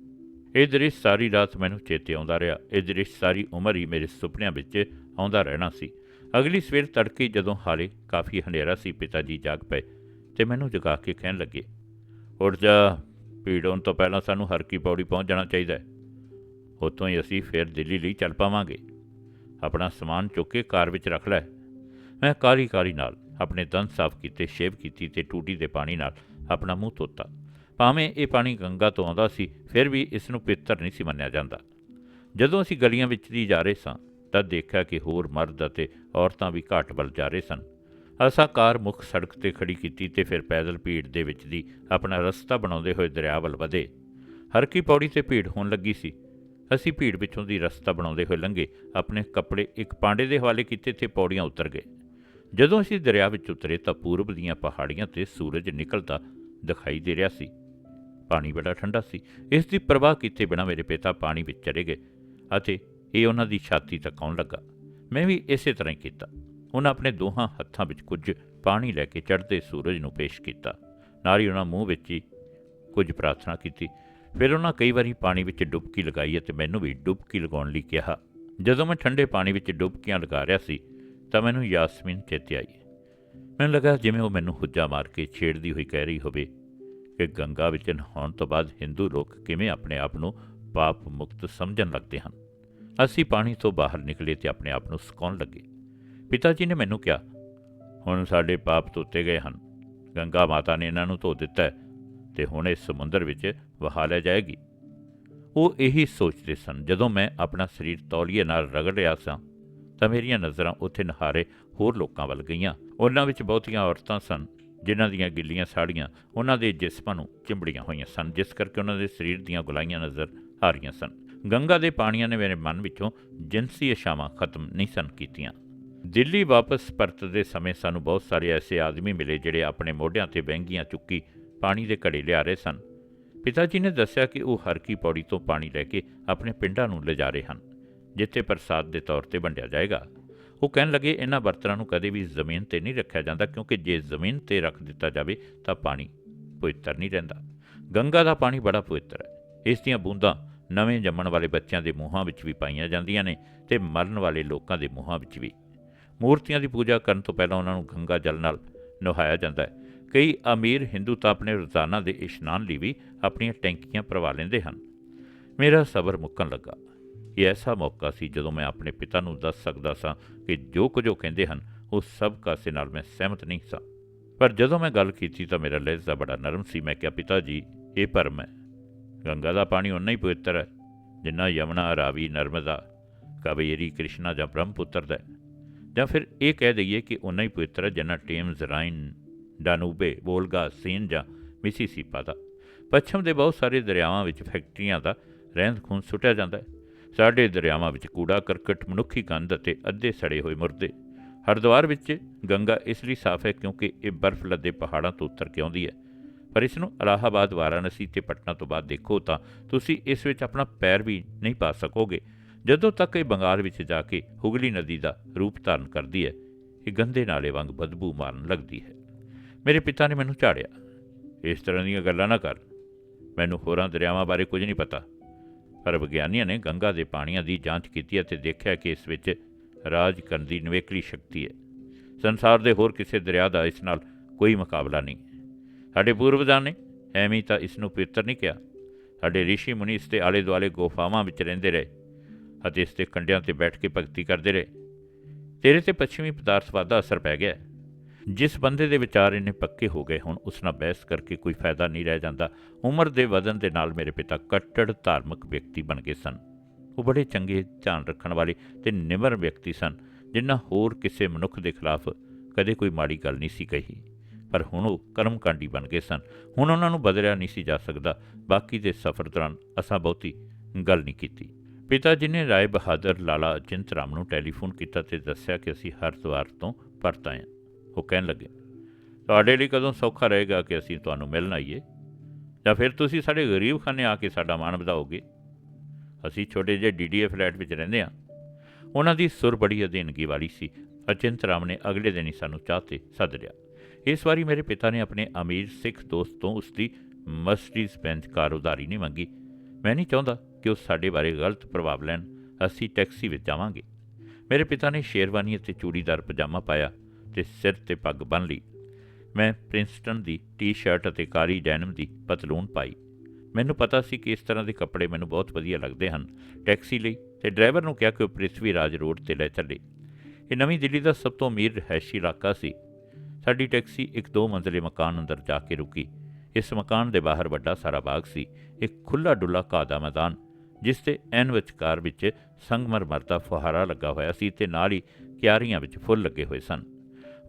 ਇਹ ਦ੍ਰਿਸ਼ ਸਾਰੀ ਰਾਤ ਮੈਨੂੰ ਚੇਤੇ ਆਉਂਦਾ ਰਿਹਾ। ਇਹ ਦ੍ਰਿਸ਼ ਸਾਰੀ ਉਮਰ ਹੀ ਮੇਰੇ ਸੁਪਨਿਆਂ ਵਿੱਚ ਆਉਂਦਾ ਰਹਿਣਾ ਸੀ। ਅਗਲੀ ਸਵੇਰ ਤੜਕੇ ਜਦੋਂ ਹਾਲੇ ਕਾਫੀ ਹਨੇਰਾ ਸੀ ਪਿਤਾ ਜੀ ਜਾਗ ਪਏ ਤੇ ਮੈਨੂੰ ਜਗਾ ਕੇ ਕਹਿਣ ਲੱਗੇ, ਉੱਠ ਜਾ, ਭੀੜ ਹੋਣ ਤੋਂ ਪਹਿਲਾਂ ਸਾਨੂੰ ਹਰਕੀ ਪੌੜੀ ਪਹੁੰਚ ਜਾਣਾ ਚਾਹੀਦਾ ਹੈ। ਉੱਥੋਂ ਹੀ ਅਸੀਂ ਫਿਰ ਦਿੱਲੀ ਲਈ ਚੱਲ ਪਾਵਾਂਗੇ। ਆਪਣਾ ਸਮਾਨ ਚੁੱਕ ਕੇ ਕਾਰ ਵਿੱਚ ਰੱਖ ਲੈ। ਮੈਂ ਕਾਲੀ ਕਾਲੀ ਨਾਲ ਆਪਣੇ ਦੰਦ ਸਾਫ਼ ਕੀਤੇ, ਸ਼ੇਵ ਕੀਤੀ ਤੇ ਟੂਟੀ ਦੇ ਪਾਣੀ ਨਾਲ ਆਪਣਾ ਮੂੰਹ ਧੋਤਾ। ਭਾਵੇਂ ਇਹ ਪਾਣੀ ਗੰਗਾ ਤੋਂ ਆਉਂਦਾ ਸੀ, ਫਿਰ ਵੀ ਇਸ ਨੂੰ ਪਵਿੱਤਰ ਨਹੀਂ ਸੀ ਮੰਨਿਆ ਜਾਂਦਾ। ਜਦੋਂ ਅਸੀਂ ਗਲੀਆਂ ਵਿੱਚ ਦੀ ਜਾ ਰਹੇ ਸਾਂ, ਤਾਂ ਦੇਖਿਆ ਕਿ ਹੋਰ ਮਰਦ ਅਤੇ ਔਰਤਾਂ ਵੀ ਘਾਟ ਵੱਲ ਜਾ ਰਹੇ ਸਨ। ਅਸਾਂ ਕਾਰ ਮੁੱਖ ਸੜਕ ਤੇ ਖੜੀ ਕੀਤੀ ਤੇ ਫਿਰ ਪੈਦਲ ਭੀੜ ਦੇ ਵਿੱਚ ਦੀ ਆਪਣਾ ਰਸਤਾ ਬਣਾਉਂਦੇ ਹੋਏ ਦਰਿਆ ਵੱਲ ਵਧੇ। ਹਰ ਕੀ ਪੌੜੀ ਤੇ ਭੀੜ ਹੋਣ ਲੱਗੀ ਸੀ। ਅਸੀਂ ਭੀੜ ਵਿੱਚੋਂ ਦੀ ਰਸਤਾ ਬਣਾਉਂਦੇ ਹੋਏ ਲੰਘੇ, ਆਪਣੇ ਕੱਪੜੇ ਇੱਕ ਪਾਂਡੇ ਦੇ ਹਵਾਲੇ ਕੀਤੇ ਤੇ ਪੌੜੀਆਂ ਉਤਰ ਗਏ। ਜਦੋਂ ਅਸੀਂ ਦਰਿਆ ਵਿੱਚ ਉਤਰੇ ਤਾਂ ਪੂਰਬ ਦੀਆਂ ਪਹਾੜੀਆਂ ਤੇ ਸੂਰਜ ਨਿਕਲਦਾ ਦਿਖਾਈ ਦੇ ਰਿਹਾ ਸੀ। ਪਾਣੀ ਬੜਾ ਠੰਡਾ ਸੀ। ਇਸ ਦੀ ਪਰਵਾਹ ਕੀਤੇ ਬਿਨਾਂ ਮੇਰੇ ਪਿਤਾ ਪਾਣੀ ਵਿੱਚ ਚਲੇ ਗਏ ਅਤੇ ਇਹ ਉਹਨਾਂ ਦੀ ਛਾਤੀ ਤੱਕ ਆਉਣ ਲੱਗਾ। ਮੈਂ ਵੀ ਇਸੇ ਤਰ੍ਹਾਂ ਹੀ ਕੀਤਾ। ਉਹਨਾਂ ਆਪਣੇ ਦੋਹਾਂ ਹੱਥਾਂ ਵਿੱਚ ਕੁਝ ਪਾਣੀ ਲੈ ਕੇ ਚੜ੍ਹਦੇ ਸੂਰਜ ਨੂੰ ਪੇਸ਼ ਕੀਤਾ। ਨਾਲ ਹੀ ਉਹਨਾਂ ਮੂੰਹ ਵਿੱਚ ਹੀ ਕੁਝ ਪ੍ਰਾਰਥਨਾ ਕੀਤੀ। ਫਿਰ ਉਹਨਾਂ ਕਈ ਵਾਰੀ ਪਾਣੀ ਵਿੱਚ ਡੁਬਕੀ ਲਗਾਈ ਅਤੇ ਮੈਨੂੰ ਵੀ ਡੁਬਕੀ ਲਗਾਉਣ ਲਈ ਕਿਹਾ। ਜਦੋਂ ਮੈਂ ਠੰਡੇ ਪਾਣੀ ਵਿੱਚ ਡੁਬਕੀਆਂ ਲਗਾ ਰਿਹਾ ਸੀ, ਤਾਂ ਮੈਨੂੰ ਯਾਸਮੀਨ ਚੇਤੇ ਆਈ। ਮੈਨੂੰ ਲੱਗਾ ਜਿਵੇਂ ਉਹ ਮੈਨੂੰ ਹੁੱਜਾ ਮਾਰ ਕੇ ਛੇੜਦੀ ਹੋਈ ਕਹਿ ਰਹੀ ਹੋਵੇ ਕਿ ਗੰਗਾ ਵਿੱਚ ਨਹਾਉਣ ਤੋਂ ਬਾਅਦ ਹਿੰਦੂ ਲੋਕ ਕਿਵੇਂ ਆਪਣੇ ਆਪ ਨੂੰ ਪਾਪ ਮੁਕਤ ਸਮਝਣ ਲੱਗਦੇ ਹਨ? ਅਸੀਂ ਪਾਣੀ ਤੋਂ ਬਾਹਰ ਨਿਕਲੇ ਤੇ ਆਪਣੇ ਆਪ ਨੂੰ ਸੁਕਾਉਣ ਲੱਗੇ। ਪਿਤਾ ਜੀ ਨੇ ਮੈਨੂੰ ਕਿਹਾ, ਹੁਣ ਸਾਡੇ ਪਾਪ ਧੋਤੇ ਗਏ ਹਨ। ਗੰਗਾ ਮਾਤਾ ਨੇ ਇਹਨਾਂ ਨੂੰ ਧੋ ਦਿੱਤਾ ਹੈ ਤੇ ਹੁਣ ਇਸ ਸਮੁੰਦਰ ਵਿੱਚ ਵਹਾ ਲਿਆ ਜਾਏਗੀ। ਉਹ ਇਹੀ ਸੋਚਦੇ ਸਨ, ਜਦੋਂ ਮੈਂ ਆਪਣਾ ਸਰੀਰ ਤੌਲੀਏ ਨਾਲ ਰਗੜ ਰਿਹਾ ਸਾਂ, ਤਾਂ ਮੇਰੀਆਂ ਨਜ਼ਰਾਂ ਉੱਥੇ ਨਹਾਰੇ ਹੋਰ ਲੋਕਾਂ ਵੱਲ ਗਈਆਂ। ਉਹਨਾਂ ਵਿੱਚ ਬਹੁਤੀਆਂ ਔਰਤਾਂ ਸਨ ਜਿਨ੍ਹਾਂ ਦੀਆਂ ਗਿੱਲੀਆਂ ਸਾੜੀਆਂ ਉਹਨਾਂ ਦੇ ਜਿਸਮਾਂ ਨੂੰ ਚਿੰਬੜੀਆਂ ਹੋਈਆਂ ਸਨ, ਜਿਸ ਕਰਕੇ ਉਹਨਾਂ ਦੇ ਸਰੀਰ ਦੀਆਂ ਗੁਲਾਈਆਂ ਨਜ਼ਰ ਆ ਰਹੀਆਂ ਸਨ। ਗੰਗਾ ਦੇ ਪਾਣੀਆਂ ਨੇ ਮੇਰੇ ਮਨ ਵਿੱਚੋਂ ਜਿੰਸੀ ਇਸ਼ਾਵਾਂ ਖਤਮ ਨਹੀਂ ਸਨ ਕੀਤੀਆਂ। ਦਿੱਲੀ ਵਾਪਸ ਪਰਤਦੇ ਸਮੇਂ ਸਾਨੂੰ ਬਹੁਤ ਸਾਰੇ ਐਸੇ ਆਦਮੀ ਮਿਲੇ ਜਿਹੜੇ ਆਪਣੇ ਮੋਢਿਆਂ ਤੇ ਬਹਿੰਗੀਆਂ ਚੁੱਕੀ ਪਾਣੀ ਦੇ ਘੜੇ ਲਿਆ ਰਹੇ ਸਨ। ਪਿਤਾ ਜੀ ਨੇ ਦੱਸਿਆ ਕਿ ਉਹ ਹਰ ਕੀ ਪੌੜੀ ਤੋਂ ਪਾਣੀ ਲੈ ਕੇ ਆਪਣੇ ਪਿੰਡਾਂ ਨੂੰ ਲਿਜਾ ਰਹੇ ਹਨ, ਜਿੱਥੇ ਪ੍ਰਸਾਦ ਦੇ ਤੌਰ ਤੇ ਵੰਡਿਆ ਜਾਏਗਾ। ਉਹ ਕਹਿਣ ਲੱਗੇ, ਇਹਨਾਂ ਬਰਤਨਾਂ ਨੂੰ ਕਦੇ ਵੀ ਜ਼ਮੀਨ ਤੇ ਨਹੀਂ ਰੱਖਿਆ ਜਾਂਦਾ, ਕਿਉਂਕਿ ਜੇ ਜ਼ਮੀਨ ਤੇ ਰੱਖ ਦਿੱਤਾ ਜਾਵੇ ਤਾਂ ਪਾਣੀ ਪਵਿੱਤਰ ਨਹੀਂ ਰਹਿੰਦਾ। ਗੰਗਾ ਦਾ ਪਾਣੀ ਬੜਾ ਪਵਿੱਤਰ ਹੈ। ਇਸ ਦੀਆਂ ਬੂੰਦਾਂ ਨਵੇਂ ਜੰਮਣ ਵਾਲੇ ਬੱਚਿਆਂ ਦੇ ਮੂੰਹਾਂ ਵਿੱਚ ਵੀ ਪਾਈਆਂ ਜਾਂਦੀਆਂ ਨੇ ਤੇ ਮਰਨ ਵਾਲੇ ਲੋਕਾਂ ਦੇ ਮੂੰਹਾਂ ਵਿੱਚ ਵੀ। ਮੂਰਤੀਆਂ ਦੀ ਪੂਜਾ ਕਰਨ ਤੋਂ ਪਹਿਲਾਂ ਉਹਨਾਂ ਨੂੰ ਗੰਗਾ ਜਲ ਨਾਲ ਨਹਾਇਆ ਜਾਂਦਾ ਹੈ। ਕਈ ਅਮੀਰ ਹਿੰਦੂ ਤਾਂ ਆਪਣੇ ਰੋਜ਼ਾਨਾ ਦੇ ਇਸ਼ਨਾਨ ਲਈ ਵੀ ਆਪਣੀਆਂ ਟੈਂਕੀਆਂ ਭਰਵਾ ਲੈਂਦੇ ਹਨ। ਮੇਰਾ ਸਬਰ ਮੁੱਕਣ ਲੱਗਾ। ਇਹ ਐਸਾ ਮੌਕਾ ਸੀ ਜਦੋਂ ਮੈਂ ਆਪਣੇ ਪਿਤਾ ਨੂੰ ਦੱਸ ਸਕਦਾ ਸਾਂ ਕਿ ਜੋ ਕੁਝ ਉਹ ਕਹਿੰਦੇ ਹਨ, ਉਹ ਸਭ ਕਾਸੇ ਨਾਲ ਮੈਂ ਸਹਿਮਤ ਨਹੀਂ ਸਾਂ। ਪਰ ਜਦੋਂ ਮੈਂ ਗੱਲ ਕੀਤੀ ਤਾਂ ਮੇਰਾ ਲਹਿਜ਼ਾ ਬੜਾ ਨਰਮ ਸੀ। ਮੈਂ ਕਿਹਾ, ਪਿਤਾ ਜੀ, ਇਹ ਭਰਮ ਹੈ। ਗੰਗਾ ਦਾ ਪਾਣੀ ਉਨਾ ਹੀ ਪਵਿੱਤਰ ਹੈ, ਜਿੰਨਾ ਯਮਨਾ, ਰਾਵੀ, ਨਰਮਦਾ, ਕਾਵੇਰੀ, ਕ੍ਰਿਸ਼ਨਾ ਜਾਂ ਬ੍ਰਹਮਪੁੱਤਰ ਦਾ ਜਾਂ ਫਿਰ ਇਹ ਕਹਿ ਦਈਏ ਕਿ ਉਨਾ ਹੀ ਪਵਿੱਤਰ ਹੈ ਜਿੰਨਾ ਟੇਮਜ਼, ਰਾਈਨ, ਡਾਨੂਬੇ, ਵੋਲਗਾ, ਸੀਨ ਜਾਂ ਮਿਸੀਸੀਪਾ ਦਾ। ਪੱਛਮ ਦੇ ਬਹੁਤ ਸਾਰੇ ਦਰਿਆਵਾਂ ਵਿੱਚ ਫੈਕਟਰੀਆਂ ਦਾ ਰਹਿੰਦ ਖੂੰਹਦ ਸੁੱਟਿਆ ਜਾਂਦਾ ਹੈ। ਸਾਡੇ ਦਰਿਆਵਾਂ ਵਿੱਚ ਕੂੜਾ, ਕਰਕਟ, ਮਨੁੱਖੀ ਗੰਦ ਅਤੇ ਅੱਧੇ ਸੜੇ ਹੋਏ ਮੁਰਦੇ। ਹਰਿਦੁਆਰ ਵਿੱਚ ਗੰਗਾ ਇਸ ਲਈ ਸਾਫ਼ ਹੈ ਕਿਉਂਕਿ ਇਹ ਬਰਫ਼ ਲੱਦੇ ਪਹਾੜਾਂ ਤੋਂ ਉਤਰ ਕੇ ਆਉਂਦੀ ਹੈ। ਪਰ ਇਸ ਨੂੰ ਅਲਾਹਾਬਾਦ, ਵਾਰਾਣਸੀ ਤੇ ਪਟਨਾ ਤੋਂ ਬਾਅਦ ਦੇਖੋ ਤਾਂ ਤੁਸੀਂ ਇਸ ਵਿੱਚ ਆਪਣਾ ਪੈਰ ਵੀ ਨਹੀਂ ਪਾ ਸਕੋਗੇ। ਜਦੋਂ ਤੱਕ ਇਹ ਬੰਗਾਲ ਵਿੱਚ ਜਾ ਕੇ ਹੁਗਲੀ ਨਦੀ ਦਾ ਰੂਪ ਧਾਰਨ ਕਰਦੀ ਹੈ, ਇਹ ਗੰਦੇ ਨਾਲੇ ਵਾਂਗ ਬਦਬੂ ਮਾਰਨ ਲੱਗਦੀ ਹੈ। ਮੇਰੇ ਪਿਤਾ ਨੇ ਮੈਨੂੰ ਝਾੜਿਆ। ਇਸ ਤਰ੍ਹਾਂ ਦੀਆਂ ਗੱਲਾਂ ਨਾ ਕਰ। ਮੈਨੂੰ ਹੋਰਾਂ ਦਰਿਆਵਾਂ ਬਾਰੇ ਕੁਝ ਨਹੀਂ ਪਤਾ। ਪਰ ਵਿਗਿਆਨੀਆਂ ਨੇ ਗੰਗਾ ਦੇ ਪਾਣੀਆਂ ਦੀ ਜਾਂਚ ਕੀਤੀ ਅਤੇ ਦੇਖਿਆ ਕਿ ਇਸ ਵਿੱਚ ਰਾਜ ਕਰਨ ਦੀ ਨਿਵੇਕਲੀ ਸ਼ਕਤੀ ਹੈ। ਸੰਸਾਰ ਦੇ ਹੋਰ ਕਿਸੇ ਦਰਿਆ ਦਾ ਇਸ ਨਾਲ ਕੋਈ ਮੁਕਾਬਲਾ ਨਹੀਂ। ਸਾਡੇ ਪੂਰਵਜਾਂ ਨੇ ਐਵੇਂ ਤਾਂ ਇਸ ਨੂੰ ਪਵਿੱਤਰ ਨਹੀਂ ਕਿਹਾ। ਸਾਡੇ ઋષਿ ਮੁਨੀ ਇਸ ਦੇ ਆਲੇ ਦੁਆਲੇ ਗੁਫਾਵਾਂ ਵਿੱਚ ਰਹਿੰਦੇ ਰਹੇ ਅਤੇ ਇਸ ਦੇ ਕੰਢਿਆਂ ਤੇ ਬੈਠ ਕੇ ਭਗਤੀ ਕਰਦੇ ਰਹੇ। ਤੇਰੇ ਤੇ ਪੱਛਮੀ ਪਦਾਰਥਵਾਦ ਦਾ ਅਸਰ ਪੈ ਗਿਆ ਜਿਸ ਬੰਦੇ ਦੇ ਵਿਚਾਰ ਇੰਨੇ ਪੱਕੇ ਹੋ ਗਏ ਹੁਣ, ਉਸ ਨਾਲ ਬਹਿਸ ਕਰਕੇ ਕੋਈ ਫਾਇਦਾ ਨਹੀਂ ਰਹਿ ਜਾਂਦਾ। ਉਮਰ ਦੇ ਵਧਣ ਦੇ ਨਾਲ ਮੇਰੇ ਪਿਤਾ ਕੱਟੜ ਧਾਰਮਿਕ ਵਿਅਕਤੀ ਬਣ ਗਏ ਸਨ। ਉਹ ਬੜੇ ਚੰਗੇ ਧਿਆਨ ਰੱਖਣ ਵਾਲੇ ਤੇ ਨਿਮਰ ਵਿਅਕਤੀ ਸਨ, ਜਿਨ੍ਹਾਂ ਹੋਰ ਕਿਸੇ ਮਨੁੱਖ ਦੇ ਖਿਲਾਫ ਕਦੇ ਕੋਈ ਮਾੜੀ ਗੱਲ ਨਹੀਂ ਸੀ ਕਹੀ। ਪਰ ਹੁਣ ਉਹ ਕਰਮਕਾਂਡੀ ਬਣ ਗਏ ਸਨ। ਹੁਣ ਉਹਨਾਂ ਨੂੰ ਬਦਲਿਆ ਨਹੀਂ ਸੀ ਜਾ ਸਕਦਾ। ਬਾਕੀ ਦੇ ਸਫ਼ਰ ਦੌਰਾਨ ਅਸਾਂ ਬਹੁਤੀ ਗੱਲ ਨਹੀਂ ਕੀਤੀ। ਪਿਤਾ ਜੀ ਨੇ ਰਾਏ ਬਹਾਦਰ ਲਾਲਾ ਅਚਿੰਤ ਰਾਮ ਨੂੰ ਟੈਲੀਫੋਨ ਕੀਤਾ ਤੇ ਦੱਸਿਆ ਕਿ ਅਸੀਂ ਹਰਿਦੁਆਰ ਤੋਂ ਪਰਤ ਆਏ ਹਾਂ। ਉਹ ਕਹਿਣ ਲੱਗੇ, ਤੁਹਾਡੇ ਲਈ ਕਦੋਂ ਸੌਖਾ ਰਹੇਗਾ ਕਿ ਅਸੀਂ ਤੁਹਾਨੂੰ ਮਿਲਣ ਆਈਏ? ਜਾਂ ਫਿਰ ਤੁਸੀਂ ਸਾਡੇ ਗਰੀਬ ਖਾਨੇ ਆ ਕੇ ਸਾਡਾ ਮਾਣ ਵਧਾਓਗੇ? ਅਸੀਂ ਛੋਟੇ ਜਿਹੇ ਡੀਡੀਏ ਫਲੈਟ ਵਿੱਚ ਰਹਿੰਦੇ ਹਾਂ। ਉਹਨਾਂ ਦੀ ਸੁਰ ਬੜੀ ਅਧੀਨਗੀ ਵਾਲੀ ਸੀ। ਅਚਿੰਤ ਰਾਮ ਨੇ ਅਗਲੇ ਦਿਨ ਹੀ ਸਾਨੂੰ ਚਾਹ ਤੇ ਸੱਦ ਲਿਆ। ਇਸ ਵਾਰੀ ਮੇਰੇ ਪਿਤਾ ਨੇ ਆਪਣੇ ਅਮੀਰ ਸਿੱਖ ਦੋਸਤ ਤੋਂ ਉਸ ਦੀ ਮਰਸੀਡੀਜ਼ ਬੈਂਜ਼ ਕਾਰ ਉਧਾਰੀ ਨਹੀਂ ਮੰਗੀ। ਮੈਂ ਨਹੀਂ ਚਾਹੁੰਦਾ ਕਿ ਉਹ ਸਾਡੇ ਬਾਰੇ ਗਲਤ ਪ੍ਰਭਾਵ ਲੈਣ। ਅਸੀਂ ਟੈਕਸੀ ਵਿੱਚ ਜਾਵਾਂਗੇ। ਮੇਰੇ ਪਿਤਾ ਨੇ ਸ਼ੇਰਵਾਨੀ ਅਤੇ ਚੂੜੀਦਾਰ ਪਜਾਮਾ ਪਾਇਆ। ਤੇ ਸਿਰ ਤੇ ਪੱਗ ਬੰਨ੍ਹ ਲਈ। ਮੈਂ ਪ੍ਰਿੰਸਟਨ ਦੀ ਟੀ-ਸ਼ਰਟ ਅਤੇ ਕਾਲੀ ਡੈਨਮ ਦੀ ਪਤਲੂਨ ਪਾਈ। ਮੈਨੂੰ ਪਤਾ ਸੀ ਕਿ ਇਸ ਤਰ੍ਹਾਂ ਦੇ ਕੱਪੜੇ ਮੈਨੂੰ ਬਹੁਤ ਵਧੀਆ ਲੱਗਦੇ ਹਨ। ਟੈਕਸੀ ਲਈ ਤੇ ਡਰਾਈਵਰ ਨੂੰ ਕਿਹਾ ਕਿ ਉਹ ਪ੍ਰਿਥਵੀ ਰਾਜ ਰੋਡ ਤੇ ਲੈ ਚੱਲੇ। ਇਹ ਨਵੀਂ ਦਿੱਲੀ ਦਾ ਸਭ ਤੋਂ ਅਮੀਰ ਰਿਹਾਇਸ਼ੀ ਇਲਾਕਾ ਸੀ। ਸਾਡੀ ਟੈਕਸੀ ਇੱਕ ਦੋ ਮੰਜ਼ਲੇ ਮਕਾਨ ਅੰਦਰ ਜਾ ਕੇ ਰੁਕੀ। ਇਸ ਮਕਾਨ ਦੇ ਬਾਹਰ ਵੱਡਾ ਸਾਰਾ ਬਾਗ ਸੀ। ਇੱਕ ਖੁੱਲਾ ਡੁੱਲਾ ਘਾਹ ਦਾ ਮੈਦਾਨ, ਜਿਸ ਤੇ ਐਨ ਵਿਚਕਾਰ ਵਿੱਚ ਸੰਗਮਰਮਰ ਦਾ ਫੁਹਾਰਾ ਲੱਗਾ ਹੋਇਆ ਸੀ ਤੇ ਨਾਲ ਹੀ ਕਿਆਰੀਆਂ ਵਿੱਚ ਫੁੱਲ ਲੱਗੇ ਹੋਏ ਸਨ।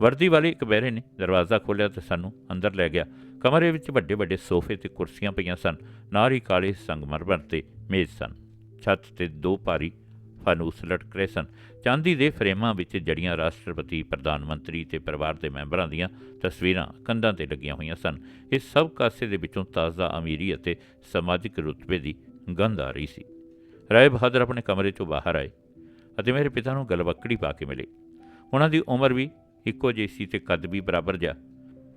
ਵਰਦੀ ਵਾਲੇ ਇੱਕ ਬਹਿਰੇ ਨੇ ਦਰਵਾਜ਼ਾ ਖੋਲ੍ਹਿਆ ਤੇ ਸਾਨੂੰ ਅੰਦਰ ਲੈ ਗਿਆ। ਕਮਰੇ ਵਿੱਚ ਵੱਡੇ ਵੱਡੇ ਸੋਫੇ ਤੇ ਕੁਰਸੀਆਂ ਪਈਆਂ ਸਨ। ਨਾਲ ਹੀ ਕਾਲੇ ਸੰਗਮਰਮਰ ਤੇ ਮੇਜ਼ ਸਨ। ਛੱਤ ਤੇ ਦੋ ਭਾਰੀ ਫਾਨੂਸ ਲਟਕ ਰਹੇ ਸਨ। ਚਾਂਦੀ ਦੇ ਫਰੇਮਾਂ ਵਿੱਚ ਜੜੀਆਂ ਰਾਸ਼ਟਰਪਤੀ, ਪ੍ਰਧਾਨ ਮੰਤਰੀ ਤੇ ਪਰਿਵਾਰ ਦੇ ਮੈਂਬਰਾਂ ਦੀਆਂ ਤਸਵੀਰਾਂ ਕੰਧਾਂ ਤੇ ਲੱਗੀਆਂ ਹੋਈਆਂ ਸਨ। ਇਸ ਸਭ ਕਾਸੇ ਦੇ ਵਿੱਚੋਂ ਤਾਜ਼ਾ ਅਮੀਰੀ ਅਤੇ ਸਮਾਜਿਕ ਰੁਤਬੇ ਦੀ ਗੰਧ ਆ ਰਹੀ ਸੀ। ਰਾਏ ਬਹਾਦਰ ਆਪਣੇ ਕਮਰੇ ਤੋਂ ਬਾਹਰ ਆਏ ਅਤੇ ਮੇਰੇ ਪਿਤਾ ਨੂੰ ਗਲਵੱਕੜੀ ਪਾ ਕੇ ਮਿਲੇ। ਉਹਨਾਂ ਦੀ ਉਮਰ ਵੀ ਇੱਕੋ ਜਿਹੀ ਸੀ ਤੇ ਕੱਦ ਵੀ ਬਰਾਬਰ ਜਾ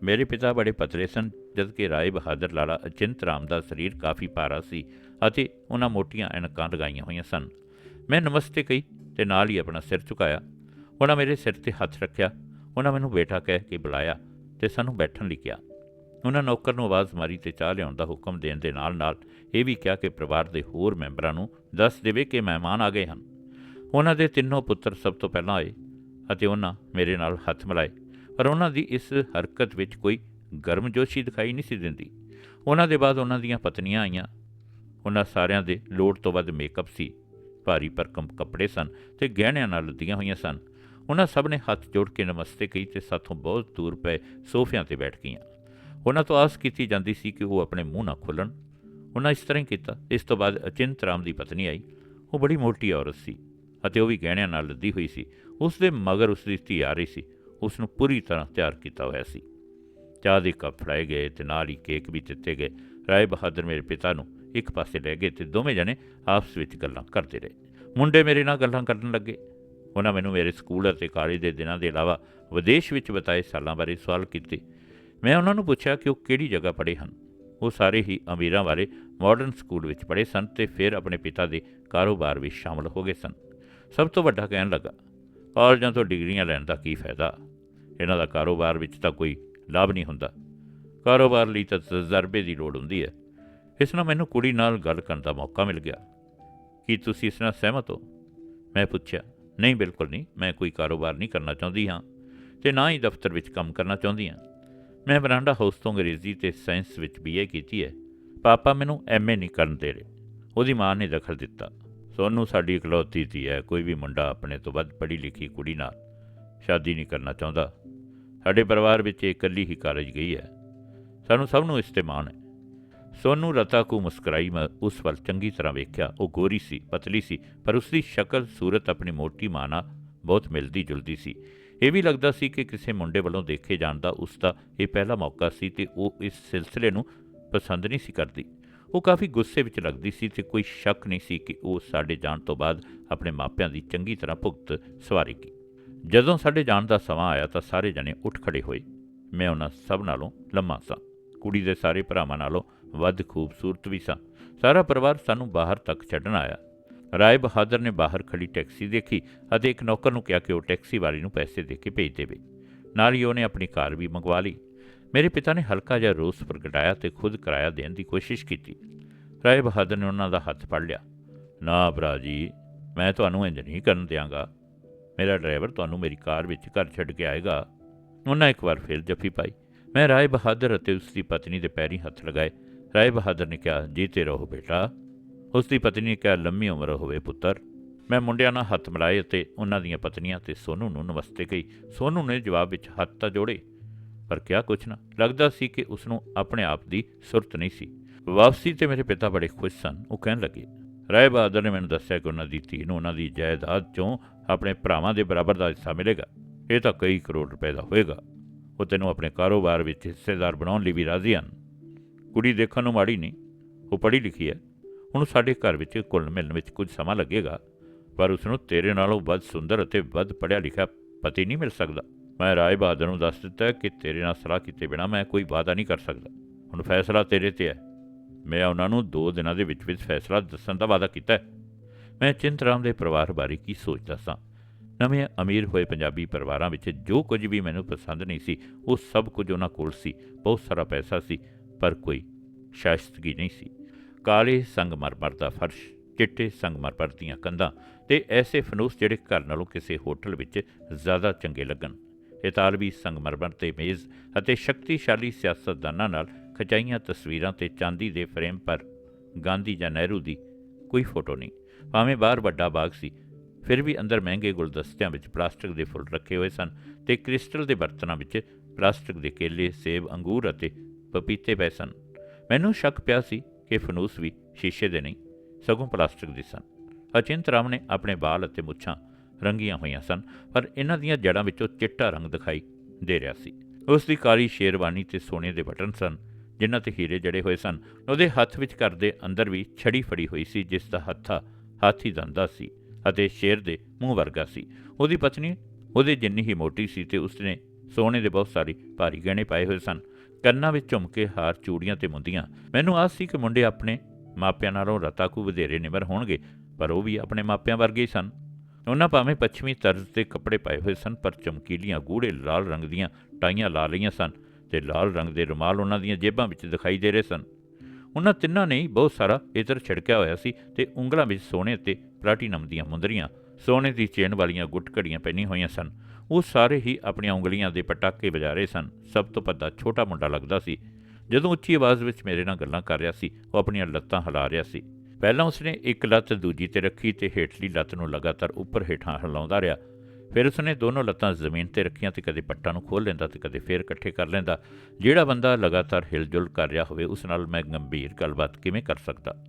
ਮੇਰੇ ਪਿਤਾ ਬੜੇ ਪਤਲੇ ਸਨ, ਜਦਕਿ ਰਾਏ ਬਹਾਦਰ ਲਾਲਾ ਅਚਿੰਤ ਰਾਮ ਦਾ ਸਰੀਰ ਕਾਫੀ ਭਾਰਾ ਸੀ ਅਤੇ ਉਹਨਾਂ ਮੋਟੀਆਂ ਐਨਕਾਂ ਲਗਾਈਆਂ ਹੋਈਆਂ ਸਨ। ਮੈਂ ਨਮਸਤੇ ਕਹੀ ਤੇ ਨਾਲ ਹੀ ਆਪਣਾ ਸਿਰ ਝੁਕਾਇਆ। ਉਹਨਾਂ ਮੇਰੇ ਸਿਰ ਤੇ ਹੱਥ ਰੱਖਿਆ। ਉਹਨਾਂ ਮੈਨੂੰ ਬੇਟਾ ਕਹਿ ਕੇ ਬੁਲਾਇਆ ਤੇ ਸਾਨੂੰ ਬੈਠਣ ਲਈ ਕਿਹਾ। ਉਹਨਾਂ ਨੌਕਰ ਨੂੰ ਆਵਾਜ਼ ਮਾਰੀ ਤੇ ਚਾਹ ਲਿਆਉਣ ਦਾ ਹੁਕਮ ਦੇਣ ਦੇ ਨਾਲ ਨਾਲ ਇਹ ਵੀ ਕਿਹਾ ਕਿ ਪਰਿਵਾਰ ਦੇ ਹੋਰ ਮੈਂਬਰਾਂ ਨੂੰ ਦੱਸ ਦੇਵੇ ਕਿ ਮਹਿਮਾਨ ਆ ਗਏ ਹਨ। ਉਹਨਾਂ ਦੇ ਤਿੰਨੋਂ ਪੁੱਤਰ ਸਭ ਤੋਂ ਪਹਿਲਾਂ ਆਏ। ਅਤੇ ਉਹਨਾਂ ਮੇਰੇ ਨਾਲ ਹੱਥ ਮਿਲਾਏ। ਪਰ ਉਹਨਾਂ ਦੀ ਇਸ ਹਰਕਤ ਵਿੱਚ ਕੋਈ ਗਰਮਜੋਸ਼ੀ ਦਿਖਾਈ ਨਹੀਂ ਸੀ ਦਿੰਦੀ। ਉਹਨਾਂ ਦੇ ਬਾਅਦ ਉਹਨਾਂ ਦੀਆਂ ਪਤਨੀਆਂ ਆਈਆਂ। ਉਹਨਾਂ ਸਾਰਿਆਂ ਦੇ ਲੋੜ ਤੋਂ ਵੱਧ ਮੇਕਅਪ ਸੀ, ਭਾਰੀ ਭਰਕਮ ਕੱਪੜੇ ਸਨ ਤੇ ਗਹਿਣਿਆਂ ਨਾਲ ਲੱਦੀਆਂ ਹੋਈਆਂ ਸਨ। ਉਹਨਾਂ ਸਭ ਨੇ ਹੱਥ ਜੋੜ ਕੇ ਨਮਸਤੇ ਕਹੀ ਤੇ ਸਾਥੋਂ ਬਹੁਤ ਦੂਰ ਪਏ ਸੋਫਿਆਂ ਤੇ ਬੈਠ ਗਈਆਂ। ਉਹਨਾਂ ਤੋਂ ਆਸ ਕੀਤੀ ਜਾਂਦੀ ਸੀ ਕਿ ਉਹ ਆਪਣੇ ਮੂੰਹ ਨਾ ਖੋਲਣ। ਉਹਨਾਂ ਇਸ ਤਰ੍ਹਾਂ ਹੀ ਕੀਤਾ। ਇਸ ਤੋਂ ਬਾਅਦ ਅਚਿੰਤ ਰਾਮ ਦੀ ਪਤਨੀ ਆਈ। ਉਹ ਬੜੀ ਮੋਟੀ ਔਰਤ ਸੀ ਅਤੇ ਉਹ ਵੀ ਗਹਿਣਿਆਂ ਨਾਲ ਲੱਦੀ ਹੋਈ ਸੀ। ਉਸ ਦੇ ਮਗਰ ਉਸ ਦੀ ਧੀ ਆ ਰਹੀ ਸੀ। ਉਸ ਨੂੰ ਪੂਰੀ ਤਰ੍ਹਾਂ ਤਿਆਰ ਕੀਤਾ ਹੋਇਆ ਸੀ। ਚਾਹ ਦੇ ਕੱਪ ਫੜਾਏ ਗਏ ਤੇ ਨਾਲ ਹੀ ਕੇਕ ਵੀ ਦਿੱਤੇ ਗਏ। ਰਾਏ ਬਹਾਦਰ ਮੇਰੇ ਪਿਤਾ ਨੂੰ ਇੱਕ ਪਾਸੇ ਲੈ ਗਏ ਤੇ ਦੋਵੇਂ ਜਣੇ ਆਪਸ ਵਿੱਚ ਗੱਲਾਂ ਕਰਦੇ ਰਹੇ। ਮੁੰਡੇ ਮੇਰੇ ਨਾਲ ਗੱਲਾਂ ਕਰਨ ਲੱਗੇ। ਉਹਨਾਂ ਮੈਨੂੰ ਮੇਰੇ ਸਕੂਲ ਅਤੇ ਕਾਲਜ ਦੇ ਦਿਨਾਂ ਦੇ ਇਲਾਵਾ ਵਿਦੇਸ਼ ਵਿੱਚ ਬਿਤਾਏ ਸਾਲਾਂ ਬਾਰੇ ਸਵਾਲ ਕੀਤੇ। ਮੈਂ ਉਹਨਾਂ ਨੂੰ ਪੁੱਛਿਆ ਕਿ ਉਹ ਕਿਹੜੀ ਜਗ੍ਹਾ ਪੜ੍ਹੇ ਹਨ। ਉਹ ਸਾਰੇ ਹੀ ਅਮੀਰਾਂ ਵਾਲੇ ਮਾਡਰਨ ਸਕੂਲ ਵਿੱਚ ਪੜ੍ਹੇ ਸਨ ਤੇ ਫਿਰ ਆਪਣੇ ਪਿਤਾ ਦੇ ਕਾਰੋਬਾਰ ਵਿੱਚ ਸ਼ਾਮਲ ਹੋ ਗਏ ਸਨ। ਸਭ ਤੋਂ ਵੱਡਾ ਕਹਿਣ ਲੱਗਾ ਕਾਲਜਾਂ ਤੋਂ ਡਿਗਰੀਆਂ ਲੈਣ ਦਾ ਕੀ ਫਾਇਦਾ? ਇਹਨਾਂ ਦਾ ਕਾਰੋਬਾਰ ਵਿੱਚ ਤਾਂ ਕੋਈ ਲਾਭ ਨਹੀਂ ਹੁੰਦਾ। ਕਾਰੋਬਾਰ ਲਈ ਤਾਂ ਤਜਰਬੇ ਦੀ ਲੋੜ ਹੁੰਦੀ ਹੈ। ਇਸ ਨਾਲ ਮੈਨੂੰ ਕੁੜੀ ਨਾਲ ਗੱਲ ਕਰਨ ਦਾ ਮੌਕਾ ਮਿਲ ਗਿਆ। ਕੀ ਤੁਸੀਂ ਇਸ ਨਾਲ ਸਹਿਮਤ ਹੋ? ਮੈਂ ਪੁੱਛਿਆ। ਨਹੀਂ, ਬਿਲਕੁਲ ਨਹੀਂ। ਮੈਂ ਕੋਈ ਕਾਰੋਬਾਰ ਨਹੀਂ ਕਰਨਾ ਚਾਹੁੰਦੀ ਹਾਂ ਤੇ ਨਾ ਹੀ ਦਫ਼ਤਰ ਵਿੱਚ ਕੰਮ ਕਰਨਾ ਚਾਹੁੰਦੀ ਹਾਂ। ਮੈਂ ਬਰਾਂਡਾ ਹਾਊਸ ਤੋਂ ਅੰਗਰੇਜ਼ੀ ਤੇ ਸਾਇੰਸ ਵਿੱਚ ਬੀਏ ਕੀਤੀ ਹੈ। ਪਾਪਾ ਮੈਨੂੰ ਐਮਏ ਨਹੀਂ ਕਰਨ ਦੇ ਰਹੇ। ਉਹਦੀ ਮਾਂ ਨੇ ਦਖਲ ਦਿੱਤਾ। ਸੋਨੂੰ ਸਾਡੀ ਇਕਲੌਤੀ ਧੀ ਹੈ, ਕੋਈ ਵੀ ਮੁੰਡਾ ਆਪਣੇ ਤੋਂ ਵੱਧ ਪੜ੍ਹੀ ਲਿਖੀ ਕੁੜੀ ਨਾਲ ਸ਼ਾਦੀ ਨਹੀਂ ਕਰਨਾ ਚਾਹੁੰਦਾ। ਸਾਡੇ ਪਰਿਵਾਰ ਵਿੱਚ ਇਹ ਇਕੱਲੀ ਹੀ ਕਾਲਜ ਗਈ ਹੈ। ਸਾਨੂੰ ਸਭ ਨੂੰ ਇਸ ਤੇ ਮਾਣ ਹੈ। ਸੋਨੂੰ ਰਤਾ ਕੋ ਮੁਸਕਰਾਈ ਮੈਂ ਉਸ ਵੱਲ ਚੰਗੀ ਤਰ੍ਹਾਂ ਵੇਖਿਆ। ਉਹ ਗੋਰੀ ਸੀ, ਪਤਲੀ ਸੀ, ਪਰ ਉਸ ਦੀ ਸ਼ਕਲ, ਸੂਰਤ ਆਪਣੀ ਮੋਟੀ ਮਾਂ ਨਾਲ ਬਹੁਤ ਮਿਲਦੀ ਜੁਲਦੀ ਸੀ। ਇਹ ਵੀ ਲੱਗਦਾ ਸੀ ਕਿ ਕਿਸੇ ਮੁੰਡੇ ਵੱਲੋਂ ਦੇਖੇ ਜਾਣ ਦਾ ਉਸ ਦਾ ਇਹ ਪਹਿਲਾ ਮੌਕਾ ਸੀ ਤੇ ਉਹ ਇਸ ਸਿਲਸਿਲੇ ਨੂੰ ਪਸੰਦ ਨਹੀਂ ਸੀ ਕਰਦੀ। ਉਹ ਕਾਫੀ ਗੁੱਸੇ ਵਿੱਚ ਲੱਗਦੀ ਸੀ ਤੇ ਕੋਈ ਸ਼ੱਕ ਨਹੀਂ ਸੀ ਕਿ ਉਹ ਸਾਡੇ ਜਾਣ ਤੋਂ ਬਾਅਦ ਆਪਣੇ ਮਾਪਿਆਂ ਦੀ ਚੰਗੀ ਤਰ੍ਹਾਂ ਭੁਗਤ ਸਵਾਰੇਗੀ। ਜਦੋਂ ਸਾਡੇ ਜਾਣ ਦਾ ਸਮਾਂ ਆਇਆ ਤਾਂ ਸਾਰੇ ਜਣੇ ਉੱਠ ਖੜੇ ਹੋਏ। ਮੈਂ ਉਹਨਾਂ ਸਭ ਨਾਲੋਂ ਲੰਮਾ ਸਾਂ। ਕੁੜੀ ਦੇ ਸਾਰੇ ਭਰਾਵਾਂ ਨਾਲੋਂ ਵੱਧ ਖੂਬਸੂਰਤ ਵੀ ਸਾਂ। ਸਾਰਾ ਪਰਿਵਾਰ ਸਾਨੂੰ ਬਾਹਰ ਤੱਕ ਛੱਡਣ ਆਇਆ। ਰਾਏ ਬਹਾਦਰ ਨੇ ਬਾਹਰ ਖੜੀ ਟੈਕਸੀ ਦੇਖੀ ਅਤੇ ਇੱਕ ਨੌਕਰ ਨੂੰ ਕਿਹਾ ਕਿ ਉਹ ਟੈਕਸੀ ਵਾਲੀ ਨੂੰ ਪੈਸੇ ਦੇ ਕੇ ਭੇਜ ਦੇਵੇ। ਨਾਲ ਹੀ ਉਹਨੇ ਆਪਣੀ ਕਾਰ ਵੀ ਮੰਗਵਾ ਲਈ। ਮੇਰੇ ਪਿਤਾ ਨੇ ਹਲਕਾ ਜਿਹਾ ਰੋਸ ਪ੍ਰਗਟਾਇਆ ਤੇ ਖੁਦ ਕਿਰਾਇਆ ਦੇਣ ਦੀ ਕੋਸ਼ਿਸ਼ ਕੀਤੀ। ਰਾਏ ਬਹਾਦਰ ਨੇ ਉਹਨਾਂ ਦਾ ਹੱਥ ਫੜ ਲਿਆ। ਨਾ ਭਰਾ ਜੀ, ਮੈਂ ਤੁਹਾਨੂੰ ਇੰਜ ਨਹੀਂ ਕਰਨ ਦਿਆਂਗਾ। ਮੇਰਾ ਡਰਾਈਵਰ ਤੁਹਾਨੂੰ ਮੇਰੀ ਕਾਰ ਵਿੱਚ ਘਰ ਛੱਡ ਕੇ ਆਏਗਾ। ਉਹਨਾਂ ਇੱਕ ਵਾਰ ਫਿਰ ਜੱਫੀ ਪਾਈ। ਮੈਂ ਰਾਏ ਬਹਾਦਰ ਅਤੇ ਉਸ ਦੀ ਪਤਨੀ ਦੇ ਪੈਰੀ ਹੱਥ ਲਗਾਏ। ਰਾਏ ਬਹਾਦਰ ਨੇ ਕਿਹਾ, ਜੀਤੇ ਰਹੋ ਬੇਟਾ। ਉਸ ਦੀ ਪਤਨੀ ਨੇ ਕਿਹਾ, ਲੰਮੀ ਉਮਰ ਹੋਵੇ ਪੁੱਤਰ। ਮੈਂ ਮੁੰਡਿਆਂ ਨਾਲ ਹੱਥ ਮਿਲਾਏ ਅਤੇ ਉਹਨਾਂ ਦੀਆਂ ਪਤਨੀਆਂ ਤੇ ਸੋਨੂ ਨੂੰ ਨਮਸਤੇ ਕਹੀ। ਸੋਨੂ ਨੇ ਜਵਾਬ ਵਿੱਚ ਹੱਥ ਤਾਂ ਜੋੜੇ। ਪਰ ਕਿਹਾ ਕੁਛ ਨਾ। ਲੱਗਦਾ ਸੀ ਕਿ ਉਸ ਨੂੰ ਆਪਣੇ ਆਪ ਦੀ ਸੁਰਤ ਨਹੀਂ ਸੀ। ਵਾਪਸੀ ਤੇ ਮੇਰੇ ਪਿਤਾ ਬੜੇ ਖੁਸ਼ ਸਨ। ਉਹ ਕਹਿਣ ਲੱਗੇ, ਰਾਏ ਬਹਾਦਰ ਨੇ ਮੈਨੂੰ ਦੱਸਿਆ ਕਿ ਉਹਨਾਂ ਦੀ ਧੀ ਨੂੰ ਉਹਨਾਂ ਦੀ ਜਾਇਦਾਦ ਚੋਂ ਆਪਣੇ ਭਰਾਵਾਂ ਦੇ ਬਰਾਬਰ ਦਾ ਹਿੱਸਾ ਮਿਲੇਗਾ। ਇਹ ਤਾਂ ਕਈ ਕਰੋੜ ਰੁਪਏ ਦਾ ਹੋਏਗਾ। ਉਹ ਤੈਨੂੰ ਆਪਣੇ ਕਾਰੋਬਾਰ ਵਿੱਚ ਹਿੱਸੇਦਾਰ ਬਣਾਉਣ ਲਈ ਵੀ ਰਾਜ਼ੀ ਹਨ। ਕੁੜੀ ਦੇਖਣ ਨੂੰ ਮਾੜੀ ਨਹੀਂ। ਉਹ ਪੜ੍ਹੀ ਲਿਖੀ ਹੈ। ਹੁਣ ਸਾਡੇ ਘਰ ਵਿੱਚ ਘੁਲ ਮਿਲਣ ਵਿੱਚ ਕੁਝ ਸਮਾਂ ਲੱਗੇਗਾ। ਪਰ ਉਸ ਨੂੰ ਤੇਰੇ ਨਾਲੋਂ ਵੱਧ ਸੁੰਦਰ ਅਤੇ ਵੱਧ ਪੜ੍ਹਿਆ ਲਿਖਿਆ ਪਤੀ ਨਹੀਂ ਮਿਲ ਸਕਦਾ। ਮੈਂ ਰਾਏ ਬਹਾਦਰ ਨੂੰ ਦੱਸ ਦਿੱਤਾ ਕਿ ਤੇਰੇ ਨਾਲ ਸਲਾਹ ਕੀਤੇ ਬਿਨਾ ਮੈਂ ਕੋਈ ਵਾਅਦਾ ਨਹੀਂ ਕਰ ਸਕਦਾ। ਹੁਣ ਫੈਸਲਾ ਤੇਰੇ ਤੇ ਹੈ। ਮੈਂ ਉਹਨਾਂ ਨੂੰ 2 ਦਿਨਾਂ ਦੇ ਵਿੱਚ ਵਿੱਚ ਫੈਸਲਾ ਦੱਸਣ ਦਾ ਵਾਅਦਾ ਕੀਤਾ ਹੈ। ਮੈਂ ਚਿੰਤਰਾਮ ਦੇ ਪਰਿਵਾਰ ਬਾਰੇ ਕੀ ਸੋਚਦਾ ਸਾਂ? ਨਵੇਂ ਅਮੀਰ ਹੋਏ ਪੰਜਾਬੀ ਪਰਿਵਾਰਾਂ ਵਿੱਚ ਜੋ ਕੁਝ ਵੀ ਮੈਨੂੰ ਪਸੰਦ ਨਹੀਂ ਸੀ, ਉਹ ਸਭ ਕੁਝ ਉਹਨਾਂ ਕੋਲ ਸੀ। ਬਹੁਤ ਸਾਰਾ ਪੈਸਾ ਸੀ, ਪਰ ਕੋਈ ਸ਼ਾਇਸਤਗੀ ਨਹੀਂ ਸੀ। ਕਾਲੇ ਸੰਗਮਰਮਰ ਦਾ ਫਰਸ਼, ਚਿੱਟੇ ਸੰਗਮਰਮਰ ਦੀਆਂ ਕੰਧਾਂ ਤੇ ਐਸੇ ਫਨੂਸ ਜਿਹੜੇ ਘਰ ਨਾਲੋਂ ਕਿਸੇ ਹੋਟਲ ਵਿੱਚ ਜ਼ਿਆਦਾ ਚੰਗੇ ਲੱਗਣ। ਇਤਾਲਵੀ ਸੰਗਮਰਮਰ ਤੇ ਮੇਜ਼ ਅਤੇ ਸ਼ਕਤੀਸ਼ਾਲੀ ਸਿਆਸਤਦਾਨਾਂ ਨਾਲ ਖਚਾਈਆਂ ਤਸਵੀਰਾਂ ਤੇ ਚਾਂਦੀ ਦੇ ਫਰੇਮ ਪਰ ਗਾਂਧੀ ਜਾਂ ਨਹਿਰੂ ਦੀ ਕੋਈ ਫੋਟੋ ਨਹੀਂ। ਭਾਵੇਂ ਬਾਹਰ ਵੱਡਾ ਬਾਗ ਸੀ, ਫਿਰ ਵੀ ਅੰਦਰ ਮਹਿੰਗੇ ਗੁਲਦਸਤਿਆਂ ਵਿੱਚ ਪਲਾਸਟਿਕ ਦੇ ਫੁੱਲ ਰੱਖੇ ਹੋਏ ਸਨ ਤੇ ਕ੍ਰਿਸਟਲ ਦੇ ਬਰਤਨਾਂ ਵਿੱਚ ਪਲਾਸਟਿਕ ਦੇ ਕੇਲੇ, ਸੇਬ, ਅੰਗੂਰ ਅਤੇ ਪਪੀਤੇ ਪਏ ਸਨ। ਮੈਨੂੰ ਸ਼ੱਕ ਪਿਆ ਸੀ ਕਿ ਫਨੂਸ ਵੀ ਸ਼ੀਸ਼ੇ ਦੇ ਨਹੀਂ, ਸਗੋਂ ਪਲਾਸਟਿਕ ਦੇ ਸਨ। ਅਚਿੰਤ ਰਾਮ ਨੇ ਆਪਣੇ ਵਾਲ ਅਤੇ ਮੁੱਛਾਂ ਰੰਗੀਆਂ ਹੋਈਆਂ ਸਨ, ਪਰ ਇਹਨਾਂ ਦੀਆਂ ਜੜ੍ਹਾਂ ਵਿੱਚੋਂ ਚਿੱਟਾ ਰੰਗ ਦਿਖਾਈ ਦੇ ਰਿਹਾ ਸੀ। ਉਸ ਦੀ ਕਾਲੀ ਸ਼ੇਰਵਾਨੀ ਤੇ ਸੋਨੇ ਦੇ ਬਟਨ ਸਨ, ਜਿਨ੍ਹਾਂ ਤੇ ਹੀਰੇ ਜੜੇ ਹੋਏ ਸਨ। ਉਹਦੇ ਹੱਥ ਵਿੱਚ ਘਰ ਦੇ ਅੰਦਰ ਵੀ ਛੜੀ ਫੜੀ ਹੋਈ ਸੀ, ਜਿਸ ਦਾ ਹੱਥਾ ਹਾਥੀ ਦੰਦਾ ਸੀ ਅਤੇ ਸ਼ੇਰ ਦੇ ਮੂੰਹ ਵਰਗਾ ਸੀ। ਉਹਦੀ ਪਤਨੀ ਉਹਦੇ ਜਿੰਨੀ ਹੀ ਮੋਟੀ ਸੀ ਤੇ ਉਸਨੇ ਸੋਨੇ ਦੇ ਬਹੁਤ ਸਾਰੇ ਭਾਰੀ ਗਹਿਣੇ ਪਾਏ ਹੋਏ ਸਨ। ਕੰਨਾਂ ਵਿੱਚ ਝੁਮਕੇ ਹਾਰ ਚੂੜੀਆਂ ਤੇ ਮੁੰਦੀਆਂ। ਮੈਨੂੰ ਆਸ ਸੀ ਕਿ ਮੁੰਡੇ ਆਪਣੇ ਮਾਪਿਆਂ ਨਾਲੋਂ ਰਤਾ ਕੁ ਵਧੇਰੇ ਨਿਮਰ ਹੋਣਗੇ, ਪਰ ਉਹ ਵੀ ਆਪਣੇ ਮਾਪਿਆਂ ਵਰਗੇ ਹੀ ਸਨ। ਉਹਨਾਂ ਭਾਵੇਂ ਪੱਛਮੀ ਤਰਜ਼ ਦੇ ਕੱਪੜੇ ਪਾਏ ਹੋਏ ਸਨ, ਪਰ ਚਮਕੀਲੀਆਂ ਗੂੜੇ ਲਾਲ ਰੰਗ ਦੀਆਂ ਟਾਈਆਂ ਲਾ ਲਈਆਂ ਸਨ ਤੇ ਲਾਲ ਰੰਗ ਦੇ ਰੁਮਾਲ ਉਹਨਾਂ ਦੀਆਂ ਜੇਬਾਂ ਵਿੱਚ ਦਿਖਾਈ ਦੇ ਰਹੇ ਸਨ। ਉਹਨਾਂ ਤਿੰਨਾਂ ਨੇ ਹੀ ਬਹੁਤ ਸਾਰਾ ਇਤਰ ਛਿੜਕਿਆ ਹੋਇਆ ਸੀ ਤੇ ਉਂਗਲਾਂ ਵਿੱਚ ਸੋਨੇ ਤੇ ਪਲਾਟੀਨਮ ਦੀਆਂ ਮੁੰਦਰੀਆਂ, ਸੋਨੇ ਦੀ ਚੇਨ ਵਾਲੀਆਂ ਗੁੱਟ ਘੜੀਆਂ ਪਹਿਨੀ ਹੋਈਆਂ ਸਨ। ਉਹ ਸਾਰੇ ਹੀ ਆਪਣੀਆਂ ਉਂਗਲੀਆਂ ਦੇ ਪਟਾਕੇ ਵਜਾ ਰਹੇ ਸਨ। ਸਭ ਤੋਂ ਵੱਡਾ ਛੋਟਾ ਮੁੰਡਾ ਲੱਗਦਾ ਸੀ। ਜਦੋਂ ਉੱਚੀ ਆਵਾਜ਼ ਵਿੱਚ ਮੇਰੇ ਨਾਲ ਗੱਲਾਂ ਕਰ ਰਿਹਾ ਸੀ, ਉਹ ਆਪਣੀਆਂ ਲੱਤਾਂ ਹਿਲਾ ਰਿਹਾ ਸੀ। ਪਹਿਲਾਂ ਉਸਨੇ ਇੱਕ ਲੱਤ ਦੂਜੀ ਤੇ ਰੱਖੀ ਤੇ ਹੇਠਲੀ ਲੱਤ ਨੂੰ ਲਗਾਤਾਰ ਉੱਪਰ ਹੇਠਾਂ ਹਿਲਾਉਂਦਾ ਰਿਹਾ। ਫਿਰ ਉਸਨੇ ਦੋਨੋਂ ਲੱਤਾਂ ਜ਼ਮੀਨ ਤੇ ਰੱਖੀਆਂ ਤੇ ਕਦੇ ਪੱਟਾਂ ਨੂੰ ਖੋਲ ਲੈਂਦਾ ਤੇ ਕਦੇ ਫੇਰ ਇਕੱਠੇ ਕਰ ਲੈਂਦਾ। ਜਿਹੜਾ ਬੰਦਾ ਲਗਾਤਾਰ ਹਿਲਜੁਲ ਕਰ ਰਿਹਾ ਹੋਵੇ, ਉਸ ਨਾਲ ਮੈਂ ਗੰਭੀਰ ਗੱਲਬਾਤ ਕਿਵੇਂ ਕਰ ਸਕਦਾ?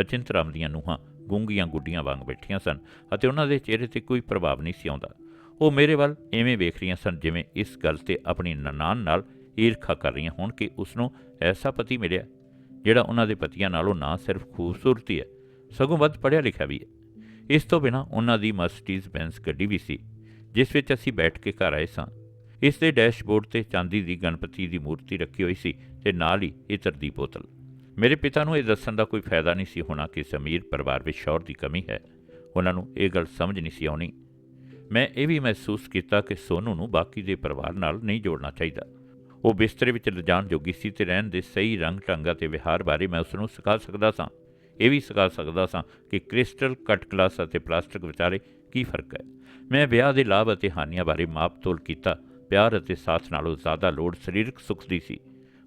ਅਚਿੰਤ ਰਾਮ ਦੀਆਂ ਨੂੰਹਾਂ ਗੂੰਗੀਆਂ ਗੁੱਡੀਆਂ ਵਾਂਗ ਬੈਠੀਆਂ ਸਨ ਅਤੇ ਉਹਨਾਂ ਦੇ ਚਿਹਰੇ ਤੇ ਕੋਈ ਪ੍ਰਭਾਵ ਨਹੀਂ ਸੀ ਆਉਂਦਾ। ਉਹ ਮੇਰੇ ਵੱਲ ਐਵੇਂ ਵੇਖ ਰਹੀਆਂ ਸਨ ਜਿਵੇਂ ਇਸ ਗੱਲ ਤੇ ਆਪਣੀ ਨਨਾਨ ਨਾਲ ਈਰਖਾ ਕਰ ਰਹੀਆਂ ਹੋਣ ਕਿ ਉਸ ਨੂੰ ਐਸਾ ਪਤੀ ਮਿਲਿਆ ਜਿਹੜਾ ਉਹਨਾਂ ਦੇ ਪਤੀਆਂ ਨਾਲੋਂ ਨਾ ਸਿਰਫ ਖੂਬਸੂਰਤੀ ਹੈ, ਸਗੋਂ ਵੱਧ ਪੜ੍ਹਿਆ ਲਿਖਿਆ ਵੀ ਹੈ। ਇਸ ਤੋਂ ਬਿਨਾ ਉਹਨਾਂ ਦੀ ਮਰਸੀਡੀਜ਼ ਬੈਂਸ ਗੱਡੀ ਵੀ ਸੀ, ਜਿਸ ਵਿੱਚ ਅਸੀਂ ਬੈਠ ਕੇ ਘਰ ਆਏ ਸਾਂ। ਇਸ ਦੇ ਡੈਸ਼ਬੋਰਡ ਤੇ ਚਾਂਦੀ ਦੀ ਗਣਪਤੀ ਦੀ ਮੂਰਤੀ ਰੱਖੀ ਹੋਈ ਸੀ ਤੇ ਨਾਲ ਹੀ ਇਤਰ ਦੀ ਬੋਤਲ। ਮੇਰੇ ਪਿਤਾ ਨੂੰ ਇਹ ਦੱਸਣ ਦਾ ਕੋਈ ਫਾਇਦਾ ਨਹੀਂ ਸੀ ਹੋਣਾ ਕਿ ਸਮੀਰ ਪਰਿਵਾਰ ਵਿੱਚ ਸ਼ੌਹਰ ਦੀ ਕਮੀ ਹੈ। ਉਹਨਾਂ ਨੂੰ ਇਹ ਗੱਲ ਸਮਝ ਨਹੀਂ ਸੀ ਆਉਣੀ। ਮੈਂ ਇਹ ਵੀ ਮਹਿਸੂਸ ਕੀਤਾ ਕਿ ਸੋਨੂ ਨੂੰ ਬਾਕੀ ਦੇ ਪਰਿਵਾਰ ਨਾਲ ਨਹੀਂ ਜੋੜਨਾ ਚਾਹੀਦਾ। ਉਹ ਬਿਸਤਰੇ ਵਿੱਚ ਲਿਜਾਣ ਜੋਗੀ ਸੀ ਤੇ ਰਹਿਣ ਦੇ ਸਹੀ ਰੰਗ ਢੰਗਾਂ ਤੇ ਵਿਹਾਰ ਬਾਰੇ ਮੈਂ ਉਸ ਨੂੰ ਸਿਖਾ ਸਕਦਾ ਸਾਂ। ਇਹ ਵੀ ਸਿਖਾ ਸਕਦਾ ਸਾਂ ਕਿ ਕ੍ਰਿਸਟਲ ਕੱਟ ਗਲਾਸ ਅਤੇ ਪਲਾਸਟਿਕ ਵਿਚਾਲੇ ਕੀ ਫ਼ਰਕ ਹੈ। ਮੈਂ ਵਿਆਹ ਦੇ ਲਾਭ ਅਤੇ ਹਾਨੀਆਂ ਬਾਰੇ ਮਾਪਤੋਲ ਕੀਤਾ। ਪਿਆਰ ਅਤੇ ਸਾਥ ਨਾਲੋਂ ਜ਼ਿਆਦਾ ਲੋੜ ਸਰੀਰਕ ਸੁੱਖ ਦੀ ਸੀ।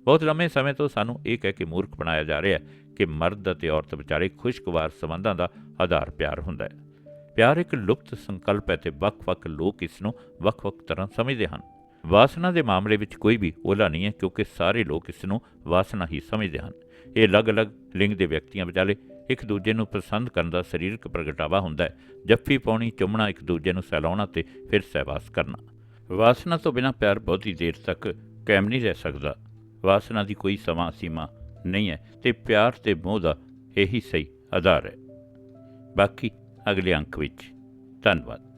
ਬਹੁਤ ਲੰਮੇ ਸਮੇਂ ਤੋਂ ਸਾਨੂੰ ਇਹ ਕਹਿ ਕੇ ਮੂਰਖ ਬਣਾਇਆ ਜਾ ਰਿਹਾ ਹੈ ਕਿ ਮਰਦ ਅਤੇ ਔਰਤ ਵਿਚਾਲੇ ਖੁਸ਼ਗਵਾਰ ਸੰਬੰਧਾਂ ਦਾ ਆਧਾਰ ਪਿਆਰ ਹੁੰਦਾ ਹੈ। ਪਿਆਰ ਇੱਕ ਲੁਪਤ ਸੰਕਲਪ ਹੈ ਤੇ ਵੱਖ-ਵੱਖ ਲੋਕ ਇਸ ਨੂੰ ਵੱਖ-ਵੱਖ ਤਰ੍ਹਾਂ ਸਮਝਦੇ ਹਨ। ਵਾਸਨਾ ਦੇ ਮਾਮਲੇ ਵਿੱਚ ਕੋਈ ਵੀ ਓਲਾ ਨਹੀਂ ਹੈ, ਕਿਉਂਕਿ ਸਾਰੇ ਲੋਕ ਇਸ ਨੂੰ ਵਾਸਨਾ ਹੀ ਸਮਝਦੇ ਹਨ। ਇਹ ਅਲੱਗ-ਅਲੱਗ ਲਿੰਗ ਦੇ ਵਿਅਕਤੀਆਂ ਵਿਚਾਲੇ ਇੱਕ ਦੂਜੇ ਨੂੰ ਪਸੰਦ ਕਰਨ ਦਾ ਸਰੀਰਕ ਪ੍ਰਗਟਾਵਾ ਹੁੰਦਾ ਹੈ। ਜੱਫੀ ਪਾਉਣੀ, ਚੁੰਮਣਾ, ਇੱਕ ਦੂਜੇ ਨੂੰ ਸਹਿਲਾਉਣਾ ਤੇ ਫਿਰ ਸਹਿਵਾਸ ਕਰਨਾ। ਵਾਸਨਾ ਤੋਂ ਬਿਨਾਂ ਪਿਆਰ ਬਹੁਤੀ ਦੇਰ ਤੱਕ ਕਾਇਮ ਨਹੀਂ ਰਹਿ ਸਕਦਾ। ਵਾਸਨਾ ਦੀ ਕੋਈ ਸਮਾਂ ਸੀਮਾ ਨਹੀਂ ਹੈ ਤੇ ਪਿਆਰ ਤੇ ਮੋਹ ਦਾ ਇਹੀ ਸਹੀ ਆਧਾਰ ਹੈ। ਬਾਕੀ ਅਗਲੇ ਅੰਕ ਵਿੱਚ। ਧੰਨਵਾਦ।